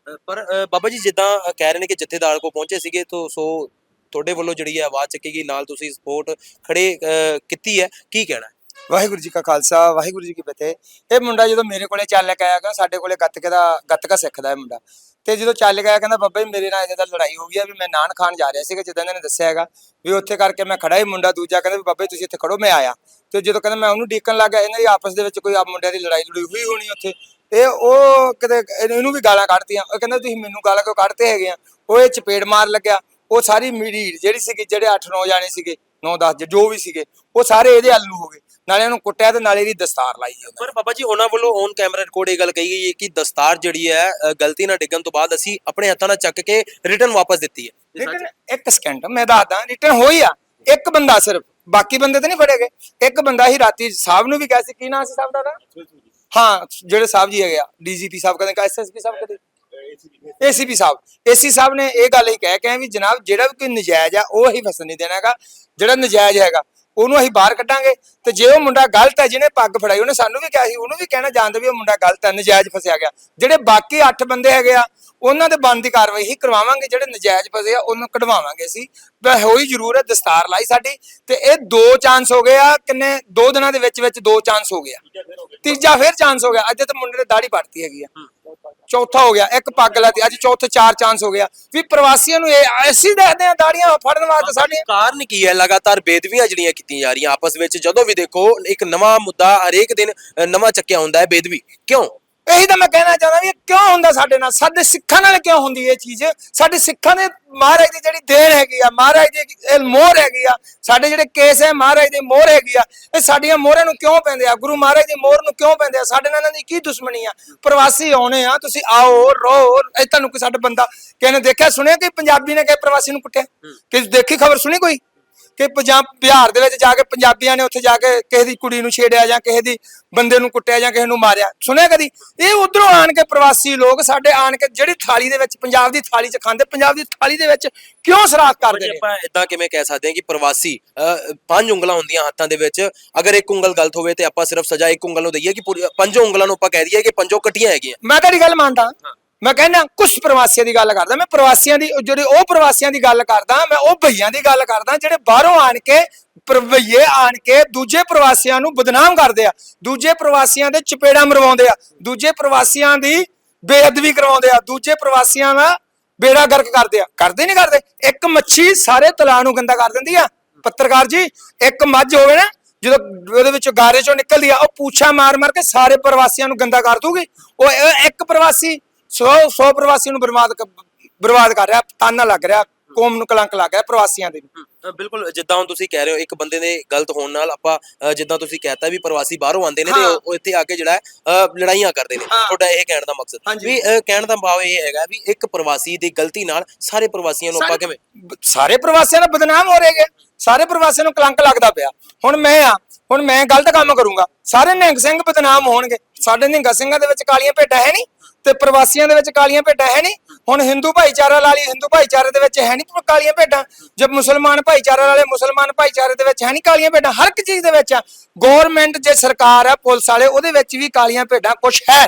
ਅ, ਪਰ ਅ, ਬਾਬਾ ਜੀ ਜਿੱਦਾਂ ਅ, ਕਹਿ ਰਹੇ ਨੇ ਕਿ ਜਥੇਦਾਰ ਕੋ ਪਹੁੰਚੇ ਸੀਗੇ ਤੋਂ ਸੋ ਤੁਹਾਡੇ ਵੱਲੋਂ ਜਿਹੜੀ ਹੈ ਆਵਾਜ਼ ਚੱਕੀ ਗਈ ਨਾਲ ਤੁਸੀਂ ਸਪੋਰਟ ਖੜੇ ਅ, ਕੀਤੀ ਹੈ ਕੀ ਕਹਿਣਾ? ਵਾਹਿਗੁਰੂ ਜੀ ਕਾ ਖਾਲਸਾ, ਵਾਹਿਗੁਰੂ ਜੀ ਕੀ ਫਤਿਹ। ਇਹ ਮੁੰਡਾ ਜਦੋਂ ਮੇਰੇ ਕੋਲੇ ਚੱਲ ਕੇ ਆਇਆ ਕਹਿੰਦਾ ਸਾਡੇ ਕੋਲੇ ਗੱਤਕੇ ਦਾ, ਗੱਤਕਾ ਸਿੱਖਦਾ ਹੈ ਮੁੰਡਾ। ਤੇ ਜਦੋਂ ਚੱਲ ਗਿਆ ਕਹਿੰਦਾ ਬਾਬਾ ਜੀ ਮੇਰੇ ਨਾਲ ਇਹਦਾ ਲੜਾਈ ਹੋ ਗਈ ਆ ਵੀ ਮੈਂ ਨਾਨ ਖਾਨ ਜਾ ਰਿਹਾ ਸੀਗਾ, ਜਿੱਦਾਂ ਇਹਨਾਂ ਨੇ ਦੱਸਿਆ ਹੈਗਾ ਵੀ ਉੱਥੇ ਕਰਕੇ ਮੈਂ ਖੜਾ ਹੀ ਮੁੰਡਾ ਦੂਜਾ ਕਹਿੰਦਾ ਵੀ ਬਾਬਾ ਜੀ ਤੁਸੀਂ ਇੱਥੇ ਖੜੋ ਮੈਂ ਆਇਆ। ਤੇ ਜਦੋਂ ਕਹਿੰਦਾ ਮੈਂ ਉਹਨੂੰ ਡੀਕਣ ਲੱਗਾ ਇਹਨਾਂ ਦੀ ਆਪਸ ਦੇ ਵਿੱਚ ਕੋਈ ਆ ਮੁੰਡਿਆਂ ਦੀ ਲੜਾਈ ਲੜੂਈ ਹੋਈ ਹੋਣੀ ਉੱਥੇ। ਇਹ ਉਹ ਕਿਤੇ ਇਹਨੂੰ ਵੀ ਗਾਲਾਂ ਕੱਢਤੀਆਂ। ਉਹ ਕਹਿੰਦਾ ਤੁਸੀਂ ਮੈਨੂੰ ਗਾਲਾਂ ਕਿਉਂ ਕੱਢਦੇ ਹੈਗੇ ਆ? ਉਹ ਇਹ ਚਪੇੜ ਮਾਰ ਲੱਗਿਆ। ਉਹ ਸਾਰੀ ਮੀਡੀਰ ਜਿਹੜੀ ਸੀਗੀ, ਜਿਹੜੇ 8-9 ਜਾਣੇ ਸੀਗੇ 9-10 ਜੋ ਵੀ ਸੀਗੇ, ਉਹ ਸਾਰੇ ਇਹਦੇ ਹੱਲ ਨੂੰ ਹੋ ਗਏ। ਨਾਲੇ ਉਹਨੂੰ ਕੁੱਟਿਆ ਤੇ ਨਾਲੇ ਇਹਦੀ ਦਸਤਾਰ ਲਾਈ ਉਹਨਾਂ। ਨੇ। ਪਰ ਬਾਬਾ ਜੀ ਉਹਨਾਂ ਵੱਲੋਂ ਔਨ ਕੈਮਰਾ ਰਿਕਾਰਡ ਇਹ ਗੱਲ ਕਹੀ ਗਈ ਹੈ ਕਿ ਦਸਤਾਰ ਜਿਹੜੀ ਹੈ ਅ, ਗਲਤੀ ਨਾਲ ਡਿੱਗਣ ਤੋਂ ਬਾਅਦ ਅਸੀਂ ਆਪਣੇ ਹੱਥਾਂ ਨਾਲ ਚੱਕ ਕੇ ਰਿਟਰਨ ਵਾਪਸ ਦਿੱਤੀ ਹੈ। ਰਿਟਰਨ ਇੱਕ ਸਕਿੰਟ ਮੈਂ ਦੱਸਦਾ ਰਿਟਰਨ ਹੋਈ ਆ। ਇੱਕ ਬੰਦਾ ਸਿਰਫ ਬਾਕੀ ਬੰਦੇ ਤਾਂ ਨਹੀਂ ਫੜੇ ਗਏ। ਇੱਕ ਬੰਦਾ ਹੀ ਰਾਤੀ ਸਾਹਿਬ ਨੂੰ ਵੀ ਕਿਹਾ ਸੀ ਕੀ ਨਾਮ ਸੀ ਸਾਹਿਬ ਦਾ ਉਹਦਾ? ਹਾਂ ਜਿਹੜੇ ਸਾਹਿਬ ਜੀ ਹੈਗੇ ਆ ਡੀਜੀਪੀ ਸਾਹਿਬ ਕਦੇ ਐਸਐਸਪੀ ਸਾਹਿਬ ਕਦੇ? ਏਸੀਪੀ ਸਾਹਿਬ। ਏਸੀ ਸਾਹਿਬ ਨੇ ਇਹ ਗੱਲ ਹੀ ਕਹਿ ਕੇ ਆਏ ਵੀ ਜਨਾਬ ਜਿਹੜਾ ਵੀ ਕੋਈ ਨਜਾਇਜ਼ ਆ ਉਹ ਅਸੀਂ ਫਸਣ ਨਹੀਂ ਦੇਣਾਗਾ ਜਿਹੜਾ ਨਜਾਇਜ਼ ਹੈਗਾ ਉਹਨੂੰ ਅਸੀਂ ਬਾਹਰ ਕੱਢਾਂਗੇ ਤੇ ਜੇ ਉਹ ਮੁੰਡਾ ਗਲਤ ਹੈ, ਜਿਹਨੇ ਪੱਗ ਫੜਾਈ, ਉਹਨੇ ਸਾਨੂੰ ਵੀ ਕਿਹਾ ਸੀ, ਉਹਨੂੰ ਵੀ ਕਹਿਣਾ ਜਾਣਦੇ ਵੀ ਉਹ ਮੁੰਡਾ ਗਲਤ ਹੈ, ਨਜਾਇਜ਼ ਫਸਿਆ ਗਿਆ। ਜਿਹੜੇ ਬਾਕੀ 8 ਬੰਦੇ ਹੈਗੇ ਆ ਉਹਨਾਂ ਦੇ ਬੰਦ ਦੀ ਕਾਰਵਾਈ ਹੀ ਕਰਵਾਵਾਂਗੇ ਜਿਹੜੇ ਨਜਾਇਜ਼ ਫਸੇ ਆ ਉਹਨੂੰ ਕਢਵਾਵਾਂਗੇ ਅਸੀਂ। ਪਰ ਹੋਈ ਜ਼ਰੂਰ ਹੈ ਦਸਤਾਰ ਲਾਈ ਸਾਡੀ। ਤੇ ਇਹ ਦੋ ਚਾਂਸ ਹੋ ਗਏ ਆ ਕਿੰਨੇ? ਦੋ ਦਿਨਾਂ ਦੇ ਵਿੱਚ ਵਿੱਚ ਦੋ ਚਾਂਸ ਹੋ ਗਿਆ। ਤੀਜਾ ਫਿਰ ਚਾਂਸ ਹੋ ਗਿਆ। ਅੱਜ ਤੇ ਮੁੰਡੇ ਨੇ ਦਾੜੀ ਪੜਤੀ ਹੈਗੀ ਆ। ਚੌਥਾ ਹੋ ਗਿਆ ਇੱਕ ਪੱਗ ਲਾਤੀ। ਅੱਜ ਚੌਥੇ ਚਾਰ ਚਾਂਸ ਹੋ ਗਿਆ ਵੀ ਪ੍ਰਵਾਸੀਆਂ ਨੂੰ ਇਹ ਅਸੀਂ ਦੇਖਦੇ ਆ ਦਾੜੀਆਂ ਫੜਨ ਵਾਸਤੇ ਸਾਡੀਆਂ ਕਾਰਨ ਕੀ ਹੈ? ਲਗਾਤਾਰ ਬੇਦਬੀਆਂ ਜਿਹੜੀਆਂ ਕੀਤੀਆਂ ਜਾ ਰਹੀਆਂ ਆਪਸ ਵਿੱਚ ਜਦੋਂ ਵੀ ਦੇਖੋ ਇੱਕ ਨਵਾਂ ਮੁੱਦਾ ਹਰੇਕ ਦਿਨ ਨਵਾਂ ਚੱਕਿਆ ਹੁੰਦਾ ਹੈ ਬੇਦਬੀ ਕਿਉਂ? ਇਹੀ ਤਾਂ ਮੈਂ ਕਹਿਣਾ ਚਾਹੁੰਦਾ ਵੀ ਇਹ ਕਿਉਂ ਹੁੰਦਾ ਸਾਡੇ ਨਾਲ? ਸਾਡੇ ਸਿੱਖਾਂ ਨਾਲ ਕਿਉਂ ਹੁੰਦੀ ਇਹ ਚੀਜ਼? ਸਾਡੇ ਸਿੱਖਾਂ ਦੇ ਮਹਾਰਾਜ ਦੀ ਜਿਹੜੀ ਦੇਣ ਹੈਗੀ ਆ ਮਹਾਰਾਜ ਦੀ ਇਹ ਮੋਹਰ ਹੈਗੀ ਆ ਸਾਡੇ ਜਿਹੜੇ ਕੇਸ ਹੈ ਮਹਾਰਾਜ ਦੀ ਮੋਹਰ ਹੈਗੀ ਆ ਇਹ ਸਾਡੀਆਂ ਮੋਹਰਾਂ ਨੂੰ ਕਿਉਂ ਪੈਂਦੇ ਆ? ਗੁਰੂ ਮਹਾਰਾਜ ਦੀ ਮੋਹਰ ਨੂੰ ਕਿਉਂ ਪੈਂਦੇ ਆ? ਸਾਡੇ ਨਾਲ ਇਹਨਾਂ ਦੀ ਕੀ ਦੁਸ਼ਮਣੀ ਆ? ਪ੍ਰਵਾਸੀ ਆਉਣੇ ਆ ਤੁਸੀਂ ਆਓ ਰਹੋ ਇਹ ਤੁਹਾਨੂੰ ਕੋਈ ਸਾਡਾ ਬੰਦਾ ਕਿਸੇ ਨੇ ਦੇਖਿਆ ਸੁਣਿਆ ਕਿ ਪੰਜਾਬੀ ਨੇ ਕਿਸੇ ਪ੍ਰਵਾਸੀ ਨੂੰ ਕੁੱਟਿਆ? ਕਿ ਦੇਖੀ ਖਬਰ ਸੁਣੀ ਕੋਈ? ਕਿ ਪੰਜਾਬ ਬਿਹਾਰ ਦੇ ਵਿੱਚ ਜਾ ਕੇ ਪੰਜਾਬੀਆਂ ਨੇ ਉੱਥੇ ਜਾ ਕੇ ਕਿਸੇ ਦੀ ਕੁੜੀ ਨੂੰ ਛੇੜਿਆ ਜਾਂ ਕਿਸੇ ਦੀ ਬੰਦੇ ਨੂੰ ਕੁੱਟਿਆ ਜਾਂ ਕਿਸੇ ਨੂੰ ਮਾਰਿਆ। ਸੁਣਿਆ ਕਦੀ? ਇਹ ਉਧਰੋਂ ਆਣ ਕੇ ਪ੍ਰਵਾਸੀ ਲੋਕ ਸਾਡੇ ਆਣ ਕੇ ਜਿਹੜੀ ਥਾਲੀ ਦੇ ਵਿੱਚ ਪੰਜਾਬ ਦੀ ਥਾਲੀ 'ਚ ਖਾਂਦੇ ਪੰਜਾਬ ਦੀ ਥਾਲੀ ਦੇ ਵਿੱਚ ਕਿਉਂ ਸਰਾਖ ਕਰਦੇ ਨੇ? ਆਪਾਂ ਇਦਾਂ ਕਿਵੇਂ ਕਹਿ ਸਕਦੇ ਹਾਂ ਕਿ ਪ੍ਰਵਾਸੀ ਪੰਜ ਉਂਗਲਾਂ ਹੁੰਦੀਆਂ ਹੱਥਾਂ ਦੇ ਵਿੱਚ। ਅਗਰ ਇੱਕ ਉਂਗਲ ਗਲਤ ਹੋਵੇ ਤੇ ਆਪਾਂ ਸਿਰਫ ਸਜ਼ਾ ਇੱਕ ਉਂਗਲ ਨੂੰ ਦਈਏ ਕਿ ਪੰਜੋਂ ਉਂਗਲਾਂ ਨੂੰ ਆਪਾਂ ਕਹਿ ਦਈਏ ਕਿ ਪੰਜੋਂ ਕੱਟੀਆਂ ਹੈਗੀਆਂ। ਮੈਂ ਤੁਹਾਡੀ ਗੱਲ ਮੰਨਦਾ। ਮੈਂ ਕਹਿੰਦਾ ਕੁਝ ਪ੍ਰਵਾਸੀਆਂ ਦੀ ਗੱਲ ਕਰਦਾ, ਮੈਂ ਪ੍ਰਵਾਸੀਆਂ ਦੀ, ਜਿਹੜੇ ਉਹ ਪ੍ਰਵਾਸੀਆਂ ਦੀ ਗੱਲ ਕਰਦਾ, ਮੈਂ ਉਹ ਭਈਆਂ ਦੀ ਗੱਲ ਕਰਦਾ, ਜਿਹੜੇ ਬਾਹਰੋਂ ਆਣ ਕੇ ਪ੍ਰਵਈਏ ਆਣ ਕੇ ਦੂਜੇ ਪ੍ਰਵਾਸੀਆਂ ਨੂੰ ਬਦਨਾਮ ਕਰਦੇ ਆ, ਦੂਜੇ ਪ੍ਰਵਾਸੀਆਂ ਦੇ ਚਪੇੜਾ ਮਰਵਾਉਂਦੇ ਆ, ਦੂਜੇ ਪ੍ਰਵਾਸੀਆਂ ਦੀ ਬੇਅਦਬੀ ਕਰਵਾਉਂਦੇ ਆ, ਦੂਜੇ ਪ੍ਰਵਾਸੀਆਂ ਦਾ ਬੇੜਾ ਗਰਕ ਕਰਦੇ ਆ, ਕਰਦੇ ਨਹੀਂ ਕਰਦੇ, ਇੱਕ ਮੱਛੀ ਸਾਰੇ ਤਲਾਅ ਨੂੰ ਗੰਦਾ ਕਰ ਦਿੰਦੀ ਆ, ਪੱਤਰਕਾਰ ਜੀ, ਇੱਕ ਮੱਝ ਹੋਵੇ ਨਾ, ਜਦੋਂ ਉਹਦੇ ਵਿੱਚੋਂ ਗਾਰੇ ਚੋਂ ਨਿਕਲਦੀ ਆ, ਉਹ ਪੂਛਾ ਮਾਰ ਮਾਰ ਕੇ ਸਾਰੇ ਪ੍ਰਵਾਸੀਆਂ ਨੂੰ ਗੰਦਾ ਕਰ ਦੂਗੀ, ਉਹ ਇੱਕ ਪ੍ਰਵਾਸੀ 100 100 ਪ੍ਰਵਾਸੀ ਨੂੰ ਬਰਬਾਦ ਕ- ਬਰਬਾਦ ਕਰ ਰਿਹਾ ਤਾਨਾ ਲੱਗ ਰਿਹਾ ਕੌਮ ਨੂੰ ਕਲੰਕ ਲੱਗ ਰਿਹਾ ਪ੍ਰਵਾਸੀਆਂ ਦੇ। ਅ, ਬਿਲਕੁਲ ਜਿੱਦਾਂ ਹੁਣ ਤੁਸੀਂ ਕਹਿ ਰਹੇ ਹੋ ਇੱਕ ਬੰਦੇ ਦੇ ਗਲਤ ਹੋਣ ਨਾਲ ਆਪਾਂ ਅ, ਜਿੱਦਾਂ ਤੁਸੀਂ ਕਹਿਤਾ ਵੀ ਪ੍ਰਵਾਸੀ ਬਾਹਰੋਂ ਆਉਂਦੇ ਨੇ ਤੇ ਹਾਂ। ਉਹ ਉਹ ਇੱਥੇ ਆ ਕੇ ਜਿਹੜਾ ਹੈ, ਅ, ਲੜਾਈਆਂ ਕਰਦੇ ਨੇ ਹਾਂ। ਤੁਹਾਡਾ ਇਹ ਕਹਿਣ ਦਾ ਮਕਸਦ ਹਾਂਜੀ। ਵੀ ਅ, ਕਹਿਣ ਦਾ ਭਾਵ ਇਹ ਹੈਗਾ ਵੀ ਇੱਕ ਪ੍ਰਵਾਸੀ ਦੀ ਗਲਤੀ ਨਾਲ ਸਾਰੇ ਪ੍ਰਵਾਸੀਆਂ ਨੂੰ ਆਪਾਂ ਸਾਰੇ- ਕਿਵੇਂ ਬ- ਸਾਰੇ ਪ੍ਰਵਾਸੀਆਂ ਦਾ ਬਦਨਾਮ ਹੋ ਰਹੇਗੇ ਸਾਰੇ ਪ੍ਰਵਾਸੀਆਂ ਨੂੰ ਕਲੰਕ ਲੱਗਦਾ ਪਿਆ ਹੁਣ ਮੈਂ ਆ ਹੁਣ ਮੈਂ ਗਲਤ ਕੰਮ ਕਰੂੰਗਾ ਸਾਰੇ ਨਿਹੰਗ ਸਿੰਘ ਬਦਨਾਮ ਹੋਣਗੇ ਸਾਡੇ ਨਿਹੰਗ ਸਿੰਘਾਂ ਦੇ ਵਿੱਚ ਕਾਲੀਆਂ ਭੇਡਾਂ ਹੈ ਨਹੀਂ ਤੇ ਪ੍ਰਵਾਸੀਆਂ ਦੇ ਵਿੱਚ ਕਾਲੀਆਂ ਭੇਡਾਂ ਹੈ ਨਹੀਂ? ਹੁਣ ਹਿੰਦੂ ਭਾਈਚਾਰਾ ਲਾ ਲਈ ਹਿੰਦੂ ਭਾਈਚਾਰੇ ਦੇ ਵਿੱਚ ਹੈ ਨਹੀਂ ਕਾਲੀਆਂ ਭੇਡਾਂ? ਜਦ ਮੁਸਲਮਾਨ ਭਾਈਚਾਰਾ ਵਾਲੇ ਮੁਸਲਮਾਨ ਭਾਈਚਾਰੇ ਦੇ ਵਿੱਚ ਹੈ ਨਹੀਂ ਕਾਲੀਆਂ ਭੇਡਾਂ? ਹਰ ਇੱਕ ਚੀਜ਼ ਦੇ ਵਿੱਚ ਆ। ਗਵਰਨਮੈਂਟ ਜੇ ਸਰਕਾਰ ਆ ਪੁਲਿਸ ਵਾਲੇ ਉਹਦੇ ਵਿੱਚ ਵੀ ਕਾਲੀਆਂ ਭੇਡਾਂ ਕੁਝ ਹੈ।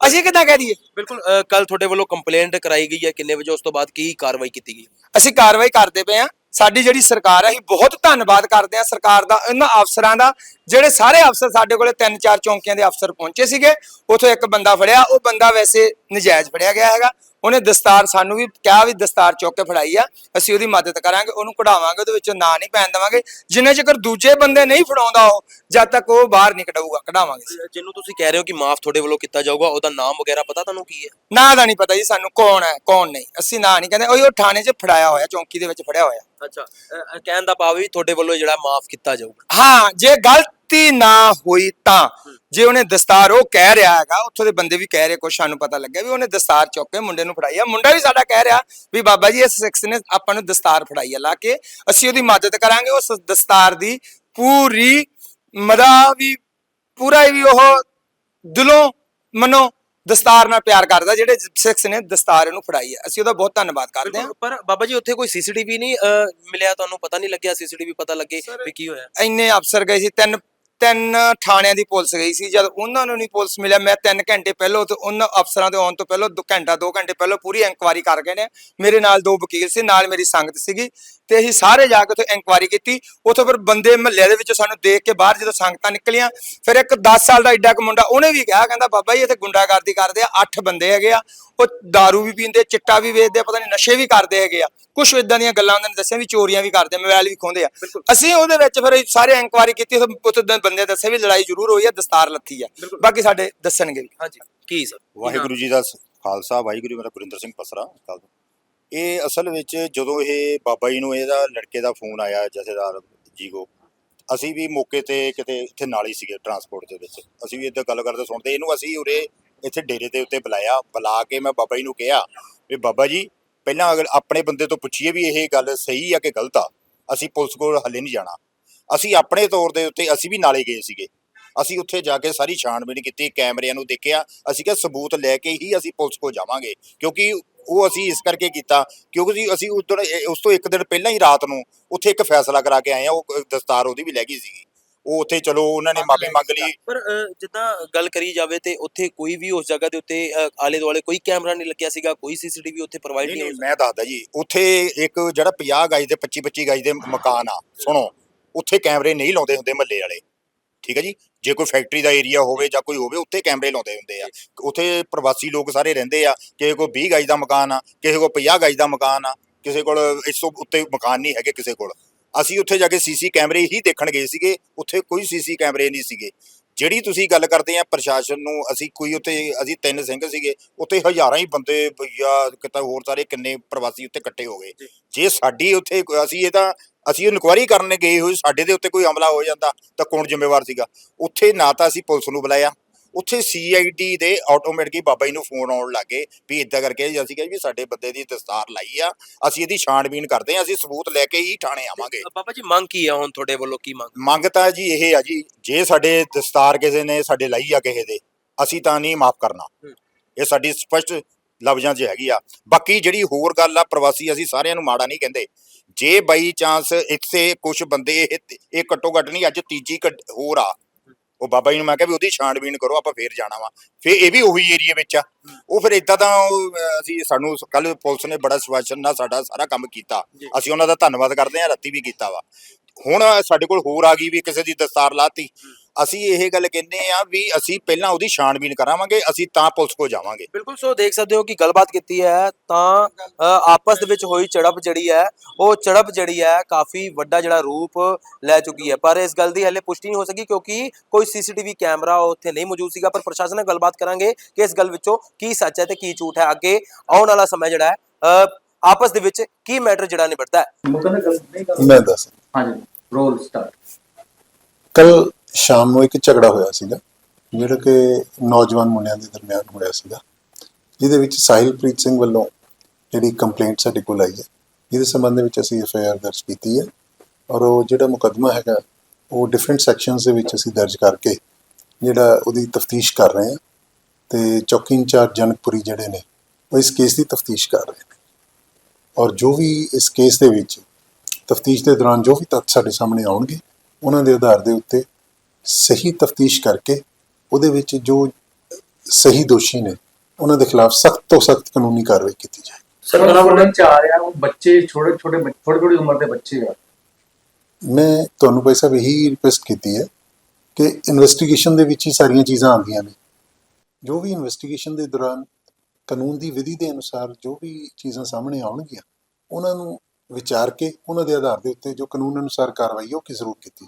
ਅਸੀਂ ਕਿਦਾਂ ਕਹਿ ਦਈਏ? ਬਿਲਕੁਲ ਕੱਲ ਤੁਹਾਡੇ ਵੱਲੋਂ ਕੰਪਲੇਂਟ ਕਰਾਈ ਗਈ ਹੈ ਕਿੰਨੇ ਵਜੇ ਉਸ ਤੋਂ ਬਾਅਦ ਕੀ ਕਾਰਵਾਈ ਕੀਤੀ ਗਈ? ਅਸੀਂ ਕਾਰਵਾਈ ਕਰਦੇ ਪਏ ਆ ਸਾਡੀ ਜਿਹੜੀ ਸਰਕਾਰ ਹੈ, ਅਸੀਂ ਬਹੁਤ ਧੰਨਵਾਦ ਕਰਦੇ ਹਾਂ ਸਰਕਾਰ ਦਾ, ਇਹਨਾਂ ਅਫਸਰਾਂ ਦਾ, ਜਿਹੜੇ ਸਾਰੇ ਅਫਸਰ ਸਾਡੇ ਕੋਲੇ ਤਿੰਨ ਚਾਰ ਚੌਂਕੀਆਂ ਦੇ ਅਫਸਰ ਪਹੁੰਚੇ ਸੀਗੇ, ਉਥੋਂ ਇੱਕ ਬੰਦਾ ਫੜਿਆ, ਉਹ ਬੰਦਾ ਵੈਸੇ ਨਜਾਇਜ਼ ਫੜਿਆ ਗਿਆ ਹੈਗਾ। ਉਹਨੇ ਦਸਤਾਰ ਸਾਨੂੰ ਵੀ ਕਿਹਾ ਵੀ ਦਸਤਾਰ ਚੁੱਕ ਕੇ ਫੜਾਈ ਆ ਅਸੀਂ ਉਹਦੀ ਮਦਦ ਕਰਾਂਗੇ ਉਹਨੂੰ ਕਢਾਵਾਂਗੇ ਉਹਦੇ ਵਿੱਚੋਂ ਨਾਂ ਨਹੀਂ ਪੈਣ ਦੇਵਾਂਗੇ। ਜਿੰਨੇ ਚਿਰ ਦੂਜੇ ਬੰਦੇ ਨਹੀਂ ਫੜਾਉਂਦਾ ਉਹ ਜਦ ਤੱਕ ਉਹ ਬਾਹਰ ਨਹੀਂ ਕਢਾਊਗਾ ਕਢਾਵਾਂਗੇ। ਜਿਹਨੂੰ ਤੁਸੀਂ ਕਹਿ ਰਹੇ ਹੋ ਕਿ ਮਾਫ ਤੁਹਾਡੇ ਵੱਲੋਂ ਕੀਤਾ ਜਾਊਗਾ ਉਹਦਾ ਨਾਮ ਵਗੈਰਾ ਪਤਾ ਤੁਹਾਨੂੰ ਕੀ ਹੈ? ਨਾਂ ਦਾ ਨਹੀਂ ਪਤਾ ਜੀ ਸਾਨੂੰ ਕੌਣ ਹੈ ਕੌਣ ਨਹੀਂ। ਅਸੀਂ ਨਾਂ ਨਹੀਂ ਕਹਿੰਦੇ ਉਹ ਉਹ ਥਾਣੇ 'ਚ ਫੜਾਇਆ ਹੋਇਆ ਚੌਂਕੀ ਦੇ ਵਿੱਚ ਫੜਿਆ ਹੋਇਆ। ਅੱਛਾ ਕਹਿਣ ਦਾ ਭਾਵ ਵੀ ਤੁਹਾਡੇ ਵੱਲੋਂ ਜਿਹੜਾ ਮਾਫ ਕੀਤਾ ਜਾਊਗਾ। ਹਾਂ ਜੇ ਗਲਤੀ ਨਾ ਹੋਈ ਤਾਂ। ਜੇ ਉਹਨੇ ਦਸਤਾਰ ਉਹ ਕਹਿ ਰਿਹਾ ਹੈਗਾ ਉੱਥੋਂ ਦੇ ਬੰਦੇ ਵੀ ਕਹਿ ਰਹੇ ਕੁਛ ਸਾਨੂੰ ਪਤਾ ਲੱਗਿਆ ਵੀ ਉਹਨੇ ਦਸਤਾਰ ਚੁੱਕ ਕੇ ਮੁੰਡੇ ਨੂੰ ਫੜਾਈ ਆ। ਮੁੰਡਾ ਵੀ ਸਾਡਾ ਕਹਿ ਰਿਹਾ ਵੀ ਬਾਬਾ ਜੀ ਇਸ ਸਿੱਖ ਨੇ ਆਪਾਂ ਨੂੰ ਦਸਤਾਰ ਫੜਾਈ ਆ ਲਾ ਕੇ ਅਸੀਂ ਉਹਦੀ ਮਦਦ ਕਰਾਂਗੇ। ਉਸ ਦਸਤਾਰ ਦੀ ਪੂਰੀ ਮਦਾ ਵੀ ਪੂਰਾ ਵੀ ਉਹ ਦਿਲੋਂ ਮਨੋਂ ਦਸਤਾਰ ਨਾਲ ਪਿਆਰ ਕਰਦਾ ਜਿਹੜੇ ਸਿੱਖ ਨੇ ਦਸਤਾਰ ਇਹਨੂੰ ਫੜਾਈ ਆ। ਅਸੀਂ ਉਹਦਾ ਬਹੁਤ ਧੰਨਵਾਦ ਕਰਦੇ ਹਾਂ। ਪਰ ਬਾਬਾ ਜੀ ਉੱਥੇ ਕੋਈ ਸੀਸੀਟੀਵੀ ਨਹੀਂ ਮਿਲਿਆ? ਤੁਹਾਨੂੰ ਪਤਾ ਨਹੀਂ ਲੱਗਿਆ ਸੀਸੀਟੀਵੀ ਪਤਾ ਲੱਗੇ ਵੀ ਕੀ ਹੋਇਆ? ਇੰਨੇ ਅਫਸਰ ਗਏ ਸੀ ਤਿੰਨ ਤਿੰਨ ਥਾਣਿਆਂ ਦੀ ਪੁਲਿਸ ਗਈ ਸੀ। ਜਦ ਉਹਨਾਂ ਨੂੰ ਨਹੀਂ ਪੁਲਿਸ ਮਿਲਿਆ, ਮੈਂ 3 ਘੰਟੇ ਪਹਿਲਾਂ ਤੇ ਉਹਨਾਂ ਅਫਸਰਾਂ ਦੇ ਆਉਣ ਤੋਂ ਪਹਿਲਾਂ ਦੋ ਘੰਟਾ 2 ਘੰਟੇ ਪਹਿਲਾਂ ਪੂਰੀ ਇਨਕੁਆਇਰੀ ਕਰ ਗਏ ਨੇ। ਮੇਰੇ ਨਾਲ ਦੋ ਵਕੀਲ ਸੀ, ਨਾਲ ਮੇਰੀ ਸੰਗਤ ਸੀਗੀ। ਤੇ ਅਸੀਂ ਸਾਰੇ ਜਾ ਕੇ ਉੱਥੇ ਇਨਕੁਆਇਰੀ ਕੀਤੀ। ਉੱਥੇ ਫਿਰ ਬੰਦੇ ਮਹੱਲੇ ਦੇ ਵਿੱਚੋਂ ਸਾਨੂੰ ਦੇਖ ਕੇ ਬਾਹਰ ਜਦੋਂ ਸੰਗਤਾਂ ਨਿਕਲੀਆਂ ਫਿਰ ਇੱਕ 10 ਸਾਲ ਦਾ ਏਡਾ ਕੁ ਮੁੰਡਾ ਉਹਨੇ ਵੀ ਕਿਹਾ ਕਹਿੰਦਾ ਬਾਬਾ ਜੀ ਇੱਥੇ ਗੁੰਡਾਗਰਦੀ ਕਰਦੇ ਆ 8 ਬੰਦੇ ਹੈਗੇ ਆ। ਉਹ दारू ਵੀ ਪੀਂਦੇ ਚਿੱਟਾ ਵੀ ਵੇਚਦੇ ਆ ਪਤਾ ਨਹੀਂ ਨਸ਼ੇ ਵੀ ਕਰਦੇ ਹੈਗੇ ਆ। ਕੁਝ ਇਦਾਂ ਦੀਆਂ ਗੱਲਾਂ ਉਹਨਾਂ ਨੇ ਦੱਸਿਆ ਵੀ ਚੋਰੀਆਂ ਵੀ ਕਰਦੇ ਆ ਮੋਬਾਈਲ ਵੀ ਖੋਹਦੇ ਆ। ਅਸੀਂ ਉਹਦੇ ਵਿੱਚ ਫਿਰ ਸਾਰੇ ਇਨਕੁਆਇਰੀ ਕੀਤੀ ਉੱਥੇ ਬੰਦੇ ਦੱਸੇ ਵੀ ਲੜਾਈ ਜ਼ਰੂਰ ਹੋਈ ਆ ਦਸਤਾਰ ਲੱਥੀ ਆ। ਬਾਕੀ ਸਾਡੇ ਦੱਸਣਗੇ ਹਾਂਜੀ ਕੀ ਸਰ? ਵਾਹਿਗੁਰੂ ਜੀ ਦਾ ਖਾਲਸਾ ਵਾਹਿਗੁਰੂ ਮੇਰਾ ਗੁਰਿੰਦਰ ਸਿੰਘ ਪਸਰਾ। ਇਹ ਅਸਲ ਵਿੱਚ ਜਦੋਂ ਇਹ ਬਾਬਾ ਜੀ ਨੂੰ ਇਹਦਾ ਲੜਕੇ ਦਾ ਫੋਨ ਆਇਆ, ਜਥੇਦਾਰ ਜੀ ਕੋ, ਅਸੀਂ ਵੀ ਮੌਕੇ ਤੇ ਕਿਤੇ ਇੱਥੇ ਨਾਲ ਹੀ ਸੀਗੇ ਟਰਾਂਸਪੋਰਟ ਦੇ ਵਿੱਚ। ਅਸੀਂ ਵੀ ਇੱਦਾਂ ਗੱਲ ਕਰਦੇ ਸੁਣਦੇ, ਇਹਨੂੰ ਅਸੀਂ ਉਰੇ ਇੱਥੇ ਡੇਰੇ ਦੇ ਉੱਤੇ ਬੁਲਾਇਆ, ਬੁਲਾ ਕੇ ਮੈਂ ਬਾਬਾ ਜੀ ਨੂੰ ਕਿਹਾ ਵੀ ਬਾਬਾ ਜੀ, ਪਹਿਲਾਂ ਅਗਰ ਆਪਣੇ ਬੰਦੇ ਤੋਂ ਪੁੱਛੀਏ ਵੀ ਇਹ ਗੱਲ ਸਹੀ ਆ ਕਿ ਗਲਤ ਆ, ਅਸੀਂ ਪੁਲਿਸ ਕੋਲ ਹੱਲੇ ਨਹੀਂ ਜਾਣਾ। ਅਸੀਂ ਆਪਣੇ ਤੌਰ ਦੇ ਉੱਤੇ ਅਸੀਂ ਵੀ ਨਾਲੇ ਗਏ ਸੀਗੇ। ਅਸੀਂ ਉੱਥੇ ਜਾ ਕੇ ਸਾਰੀ ਛਾਣਬੀਣ ਕੀਤੀ, ਕੈਮਰਿਆਂ ਨੂੰ ਦੇਖਿਆ, ਅਸੀਂ ਕਿਹਾ ਸਬੂਤ ਲੈ ਕੇ ਹੀ ਅਸੀਂ ਪੁਲਿਸ ਕੋਲ ਜਾਵਾਂਗੇ, ਕਿਉਂਕਿ ਉਹ ਅਸੀਂ ਇਸ ਕਰਕੇ ਕੀਤਾ ਕਿਉਂਕਿ ਅਸੀਂ ਉਸ ਦਿਨ ਉਸ ਤੋਂ ਇੱਕ ਦਿਨ ਪਹਿਲਾਂ ਹੀ ਰਾਤ ਨੂੰ ਉੱਥੇ ਇੱਕ ਫੈਸਲਾ ਕਰਾ ਕੇ ਆਏ ਆ ਉਹ ਦਸਤਾਰ ਉਹਦੀ ਵੀ ਲੈ ਗਈ ਸੀਗੀ। ਉਹ ਉੱਥੇ ਚਲੋ ਉਹਨਾਂ ਨੇ ਮਾਫੀ ਮੰਗ ਲਈ। ਪਰ ਜਿੱਦਾਂ ਗੱਲ ਕਰੀ ਜਾਵੇ ਤੇ ਉੱਥੇ ਕੋਈ ਵੀ ਉਸ ਜਗ੍ਹਾ ਦੇ ਉੱਤੇ ਆਲੇ ਦੁਆਲੇ ਕੋਈ ਕੈਮਰਾ ਨਹੀਂ ਲੱਗਿਆ ਸੀਗਾ ਕੋਈ ਸੀਸੀਟੀਵੀ ਉੱਥੇ ਪ੍ਰੋਵਾਈਡ ਨਹੀਂ ਮੈਂ ਦੱਸਦਾ ਜੀ ਉੱਥੇ ਇੱਕ ਜਿਹੜਾ 50 ਗਜ ਦੇ 25 25 ਗਜ ਦੇ ਮਕਾਨ ਆ ਸੁਣੋ ਉੱਥੇ ਕੈਮਰੇ ਨਹੀਂ ਲਾਉਂਦੇ ਹੁੰਦੇ ਮਹੱਲੇ ਵਾਲੇ। ਠੀਕ ਹੈ ਜੀ? ਜੇ ਕੋਈ ਫੈਕਟਰੀ ਦਾ ਏਰੀਆ ਹੋਵੇ ਜਾਂ ਕੋਈ ਹੋਵੇ ਉੱਥੇ ਕੈਮਰੇ ਲਾਉਂਦੇ ਹੁੰਦੇ ਆ। ਉੱਥੇ ਪ੍ਰਵਾਸੀ ਲੋਕ ਸਾਰੇ ਰਹਿੰਦੇ ਆ। ਕਿਸੇ ਕੋਲ 20 ਗਜ ਦਾ ਮਕਾਨ ਆ ਕਿਸੇ ਕੋਲ 50 ਗਜ ਦਾ ਮਕਾਨ ਆ ਕਿਸੇ ਕੋਲ ਇਸ ਤੋਂ ਉੱਤੇ ਮਕਾਨ ਨਹੀਂ ਹੈਗੇ ਕਿਸੇ ਕੋਲ। ਅਸੀਂ ਉੱਥੇ ਜਾ ਕੇ ਸੀਸੀ ਕੈਮਰੇ ਹੀ ਦੇਖਣ ਗਏ ਸੀਗੇ ਉੱਥੇ ਕੋਈ ਸੀਸੀ ਕੈਮਰੇ ਨਹੀਂ ਸੀਗੇ। ਜਿਹੜੀ ਤੁਸੀਂ ਗੱਲ ਕਰਦੇ ਆ ਪ੍ਰਸ਼ਾਸਨ ਨੂੰ ਅਸੀਂ ਕੋਈ ਉੱਥੇ ਅਸੀਂ ਤਿੰਨ ਸਿੰਘ ਸੀਗੇ ਉੱਥੇ ਹਜ਼ਾਰਾਂ ਹੀ ਬੰਦੇ ਜਾਂ ਕਿਤਾ ਹੋਰ ਸਾਰੇ ਕਿੰਨੇ ਪ੍ਰਵਾਸੀ ਉੱਤੇ ਇਕੱਠੇ ਹੋ ਗਏ। ਜੇ। ਸਾਡੀ ਉੱਥੇ ਅਸੀਂ ਇਹਦਾ ਅਸੀਂ ਇਨਕੁਆਇਰੀ ਕਰਨ ਗਏ ਹੋਏ ਸਾਡੇ ਦੇ ਉੱਤੇ ਕੋਈ ਹਮਲਾ ਹੋ ਜਾਂਦਾ ਤਾਂ ਕੌਣ ਜ਼ਿੰਮੇਵਾਰ ਸੀਗਾ? ਉੱਥੇ ਨਾ ਤਾਂ ਅਸੀਂ ਪੁਲਿਸ ਨੂੰ ਬੁਲਾਇਆ। ਉੱਥੇ ਸੀਆਈਡੀ ਦੇ ਆਟੋਮੈਟਿਕ ਹੀ ਬਾਬਾ ਜੀ ਨੂੰ ਫੋਨ ਆਉਣ ਲੱਗੇ ਵੀ ਇਦਾਂ ਕਰਕੇ ਅਸੀਂ ਕਿਹਾ ਵੀ ਸਾਡੇ ਬੰਦੇ ਦੀ ਦਸਤਾਰ ਲਾਈ ਆ ਅਸੀਂ ਇਹਦੀ ਛਾਣਬੀਨ ਕਰਦੇ ਆ ਅਸੀਂ ਸਬੂਤ ਲੈ ਕੇ ਹੀ ਥਾਣੇ ਆਵਾਂਗੇ। ਬਾਬਾ ਜੀ ਮੰਗ ਕੀ ਆ ਹੁਣ ਤੁਹਾਡੇ ਵੱਲੋਂ ਕੀ ਮੰਗ? ਮੰਗ ਤਾਂ ਜੀ ਇਹ ਆ ਜੀ ਜੇ ਸਾਡੇ ਦਸਤਾਰ ਕਿਸੇ ਨੇ ਸਾਡੇ ਲਈ ਆ ਕਿਸੇ ਦੇ ਅਸੀਂ ਤਾਂ ਨਹੀਂ ਮਾਫ ਕਰਨਾ। ਇਹ ਸਾਡੀ ਸਪਸ਼ਟ ਲਫ਼ਜ਼ਾਂ 'ਚ ਹੈਗੀ ਆ। ਬਾਕੀ ਜਿਹੜੀ ਹੋਰ ਗੱਲ ਆ ਪ੍ਰਵਾਸੀ ਅਸੀਂ ਸਾਰਿਆਂ ਨੂੰ ਮਾੜਾ ਨਹੀਂ ਕਹਿੰਦੇ। ਜੇ ਬਾਈ ਚਾਂਸ ਇੱਥੇ ਕੁਝ ਬੰਦੇ ਇਹ ਇਹ ਘੱਟੋ ਘੱਟ ਨਹੀਂ ਅੱਜ ਤੀਜੀ ਘੱਟ ਹੋਰ ਆ। ਉਹ ਬਾਬਾ ਜੀ ਨੂੰ ਮੈਂ ਕਿਹਾ ਵੀ ਉਹਦੀ ਛਾਣਬੀਨ ਕਰੋ ਆਪਾਂ ਫੇਰ ਜਾਣਾ ਵਾ। ਫੇਰ ਇਹ ਵੀ ਉਹੀ ਏਰੀਆ ਵਿੱਚ ਆ। ਉਹ ਫਿਰ ਇਦਾਂ ਤਾਂ ਉਹ, ਅਹ, ਅਸੀਂ ਸਾਨੂੰ ਕੱਲ ਪੁਲਿਸ ਨੇ ਬੜਾ ਸਵਾਸ਼ਨ ਨਾਲ ਸਾਡਾ ਸਾਰਾ ਕੰਮ ਕੀਤਾ। ਅਸੀਂ ਉਹਨਾਂ ਦਾ ਧੰਨਵਾਦ ਕਰਦੇ ਹਾਂ ਰਾਤੀ ਵੀ ਕੀਤਾ ਵਾ। ਹੁਣ ਸਾਡੇ ਕੋਲ ਹੋਰ ਆ ਗਈ ਵੀ ਕਿਸੇ ਦੀ ਦਸਤਾਰ ਲਾਤੀ। ਅਸੀਂ ਇਹ ਗੱਲ ਕਹਿੰਦੇ ਆ ਵੀ ਅਸੀਂ ਪਹਿਲਾਂ ਉਹਦੀ ਛਾਣਬੀਨ ਕਰਾਵਾਂਗੇ ਅਸੀਂ ਤਾਂ ਪੁਲਿਸ ਕੋ ਜਾਵਾਂਗੇ। ਬਿਲਕੁਲ ਸੋ ਦੇਖ ਸਕਦੇ ਹੋ ਕਿ ਗੱਲਬਾਤ ਕੀਤੀ ਹੈ ਤਾਂ ਆਪਸ ਦੇ ਵਿੱਚ ਹੋਈ ਝੜਪ ਜਿਹੜੀ ਹੈ ਉਹ ਝੜਪ ਜਿਹੜੀ ਹੈ ਕਾਫੀ ਵੱਡਾ ਜਿਹੜਾ ਰੂਪ ਲੈ ਚੁੱਕੀ ਹੈ। ਪਰ ਇਸ ਗੱਲ ਦੀ ਹਲੇ ਪੁਸ਼ਟੀ ਨਹੀਂ ਹੋ ਸਕੀ ਕਿਉਂਕਿ ਕੋਈ ਸੀਸੀਟੀਵੀ ਕੈਮਰਾ ਉੱਥੇ ਨਹੀਂ ਮੌਜੂਦ ਸੀਗਾ ਪਰ ਪ੍ਰਸ਼ਾਸਨ ਨਾਲ ਗੱਲਬਾਤ ਕਰਾਂਗੇ ਕਿ ਇਸ ਗੱਲ ਵਿੱਚੋਂ ਕੀ ਸੱਚ ਹੈ ਤੇ ਕੀ ਝੂਠ ਹੈ। ਅੱਗੇ ਆਉਣ ਵਾਲਾ ਸਮਾਂ ਜਿਹੜਾ ਹੈ ਆਪਸ ਦੇ ਵਿੱਚ ਕੀ ਮੈਟਰ ਜਿਹੜਾ ਨਿਬੜਦਾ ਹੈ। ਮੈਂ ਦੱਸ। ਹਾਂਜੀ ਰੋਲ ਸਟਾਰਟ। ਕੱਲ ਸ਼ਾਮ ਨੂੰ ਇੱਕ ਝਗੜਾ ਹੋਇਆ ਸੀਗਾ, ਜਿਹੜਾ ਕਿ ਨੌਜਵਾਨ ਮੁੰਡਿਆਂ ਦੇ ਦਰਮਿਆਨ ਹੋਇਆ ਸੀਗਾ। ਜਿਹਦੇ ਵਿੱਚ ਸਾਹਿਲਪ੍ਰੀਤ ਸਿੰਘ ਵੱਲੋਂ ਜਿਹੜੀ ਕੰਪਲੇਂਟ ਸਾਡੇ ਕੋਲ ਆਈ ਹੈ ਇਹਦੇ ਸੰਬੰਧ ਵਿੱਚ ਅਸੀਂ ਐਫ ਆਈ ਆਰ ਦਰਜ ਕੀਤੀ ਹੈ ਔਰ ਉਹ ਜਿਹੜਾ ਮੁਕੱਦਮਾ ਹੈਗਾ, ਉਹ ਡਿਫਰੈਂਟ ਸੈਕਸ਼ਨਸ ਦੇ ਵਿੱਚ ਅਸੀਂ ਦਰਜ ਕਰਕੇ ਜਿਹੜਾ ਉਹਦੀ ਤਫਤੀਸ਼ ਕਰ ਰਹੇ ਹਾਂ ਤੇ ਚੌਕੀ ਇੰਚਾਰਜ ਜਨਕਪੁਰੀ ਜਿਹੜੇ ਨੇ, ਉਹ ਇਸ ਕੇਸ ਦੀ ਤਫਤੀਸ਼ ਕਰ ਰਹੇ ਨੇ। ਔਰ ਜੋ ਵੀ ਇਸ ਕੇਸ ਦੇ ਵਿੱਚ ਤਫਤੀਸ਼ ਦੇ ਦੌਰਾਨ ਜੋ ਵੀ ਤੱਥ ਸਾਡੇ ਸਾਹਮਣੇ ਆਉਣਗੇ, ਉਹਨਾਂ ਦੇ ਆਧਾਰ ਦੇ ਉੱਤੇ ਸਹੀ ਤਫਤੀਸ਼ ਕਰਕੇ ਉਹਦੇ ਵਿੱਚ ਜੋ ਸਹੀ ਦੋਸ਼ੀ ਨੇ ਉਹਨਾਂ ਦੇ ਖਿਲਾਫ ਸਖਤ ਤੋਂ ਸਖਤ ਕਾਨੂੰਨੀ ਕਾਰਵਾਈ ਕੀਤੀ ਜਾਏ। ਸਰਕਾਰ ਵੱਲੋਂ ਚਾਹ ਰਿਹਾ ਉਹ ਬੱਚੇ ਛੋਟੇ ਛੋਟੇ ਥੋੜੀ ਥੋੜੀ ਉਮਰ ਦੇ ਬੱਚੇ ਆ। ਮੈਂ ਤੁਹਾਨੂੰ ਭਾਈ ਸਾਹਿਬ ਇਹੀ ਰਿਕੁਐਸਟ ਕੀਤੀ ਹੈ ਕਿ ਇਨਵੈਸਟੀਗੇਸ਼ਨ ਦੇ ਵਿੱਚ ਹੀ ਸਾਰੀਆਂ ਚੀਜ਼ਾਂ ਆਉਂਦੀਆਂ ਨੇ। ਜੋ ਵੀ ਇਨਵੈਸਟੀਗੇਸ਼ਨ ਦੇ ਦੌਰਾਨ ਕਾਨੂੰਨ ਦੀ ਵਿਧੀ ਦੇ ਅਨੁਸਾਰ ਜੋ ਵੀ ਚੀਜ਼ਾਂ ਸਾਹਮਣੇ ਆਉਣਗੀਆਂ ਉਹਨਾਂ ਨੂੰ ਵਿਚਾਰ ਕੇ ਉਹਨਾਂ ਦੇ ਆਧਾਰ ਦੇ ਉੱਤੇ ਜੋ ਕਾਨੂੰਨ ਅਨੁਸਾਰ ਕਾਰਵਾਈ ਹੈ, ਉਹ ਕੀ ਜ਼ਰੂਰ ਕੀਤੀ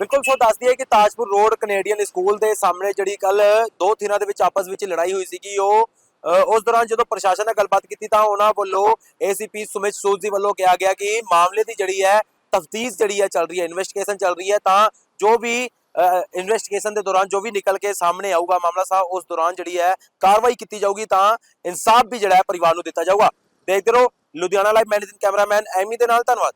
ਬਿਲਕੁਲ, ਸੋ ਦੱਸ ਦਈਏ ਕਿ ਤਾਜਪੁਰ ਰੋਡ ਕੈਨੇਡੀਅਨ ਸਕੂਲ ਦੇ ਸਾਹਮਣੇ ਜਿਹੜੀ ਕੱਲ ਦੋ ਧਿਰਾਂ ਦੇ ਵਿੱਚ ਆਪਸ ਵਿੱਚ ਲੜਾਈ ਹੋਈ ਸੀਗੀ, ਉਹ ਉਸ ਦੌਰਾਨ ਜਦੋਂ ਪ੍ਰਸ਼ਾਸਨ ਨਾਲ ਗੱਲਬਾਤ ਕੀਤੀ ਤਾਂ ਉਹਨਾਂ ਵੱਲੋਂ ਏਸੀਪੀ ਸੁਮਿਤ ਸੂਦ ਵੱਲੋਂ ਕਿਹਾ ਗਿਆ ਕਿ ਮਾਮਲੇ ਦੀ ਜਿਹੜੀ ਹੈ, ਤਫਤੀਸ਼ ਜਿਹੜੀ ਹੈ ਚੱਲ ਰਹੀ ਹੈ, ਇਨਵੈਸਟੀਗੇਸ਼ਨ ਚੱਲ ਰਹੀ ਹੈ, ਤਾਂ ਜੋ ਵੀ ਇਨਵੈਸਟੀਗੇਸ਼ਨ ਦੇ ਦੌਰਾਨ ਜੋ ਵੀ ਨਿਕਲ ਕੇ ਸਾਹਮਣੇ ਆਊਗਾ ਮਾਮਲਾ ਸਾਹਿਬ ਉਸ ਦੌਰਾਨ ਜਿਹੜੀ ਹੈ ਕਾਰਵਾਈ ਕੀਤੀ ਜਾਊਗੀ, ਤਾਂ ਇਨਸਾਫ ਵੀ ਜਿਹੜਾ ਹੈ ਪਰਿਵਾਰ ਨੂੰ ਦਿੱਤਾ ਜਾਊਗਾ। ਦੇਖਦੇ ਰਹੋ Ludhiana live managing cameraman Amy ਦੇ ਨਾਲ ਧੰਨਵਾਦ।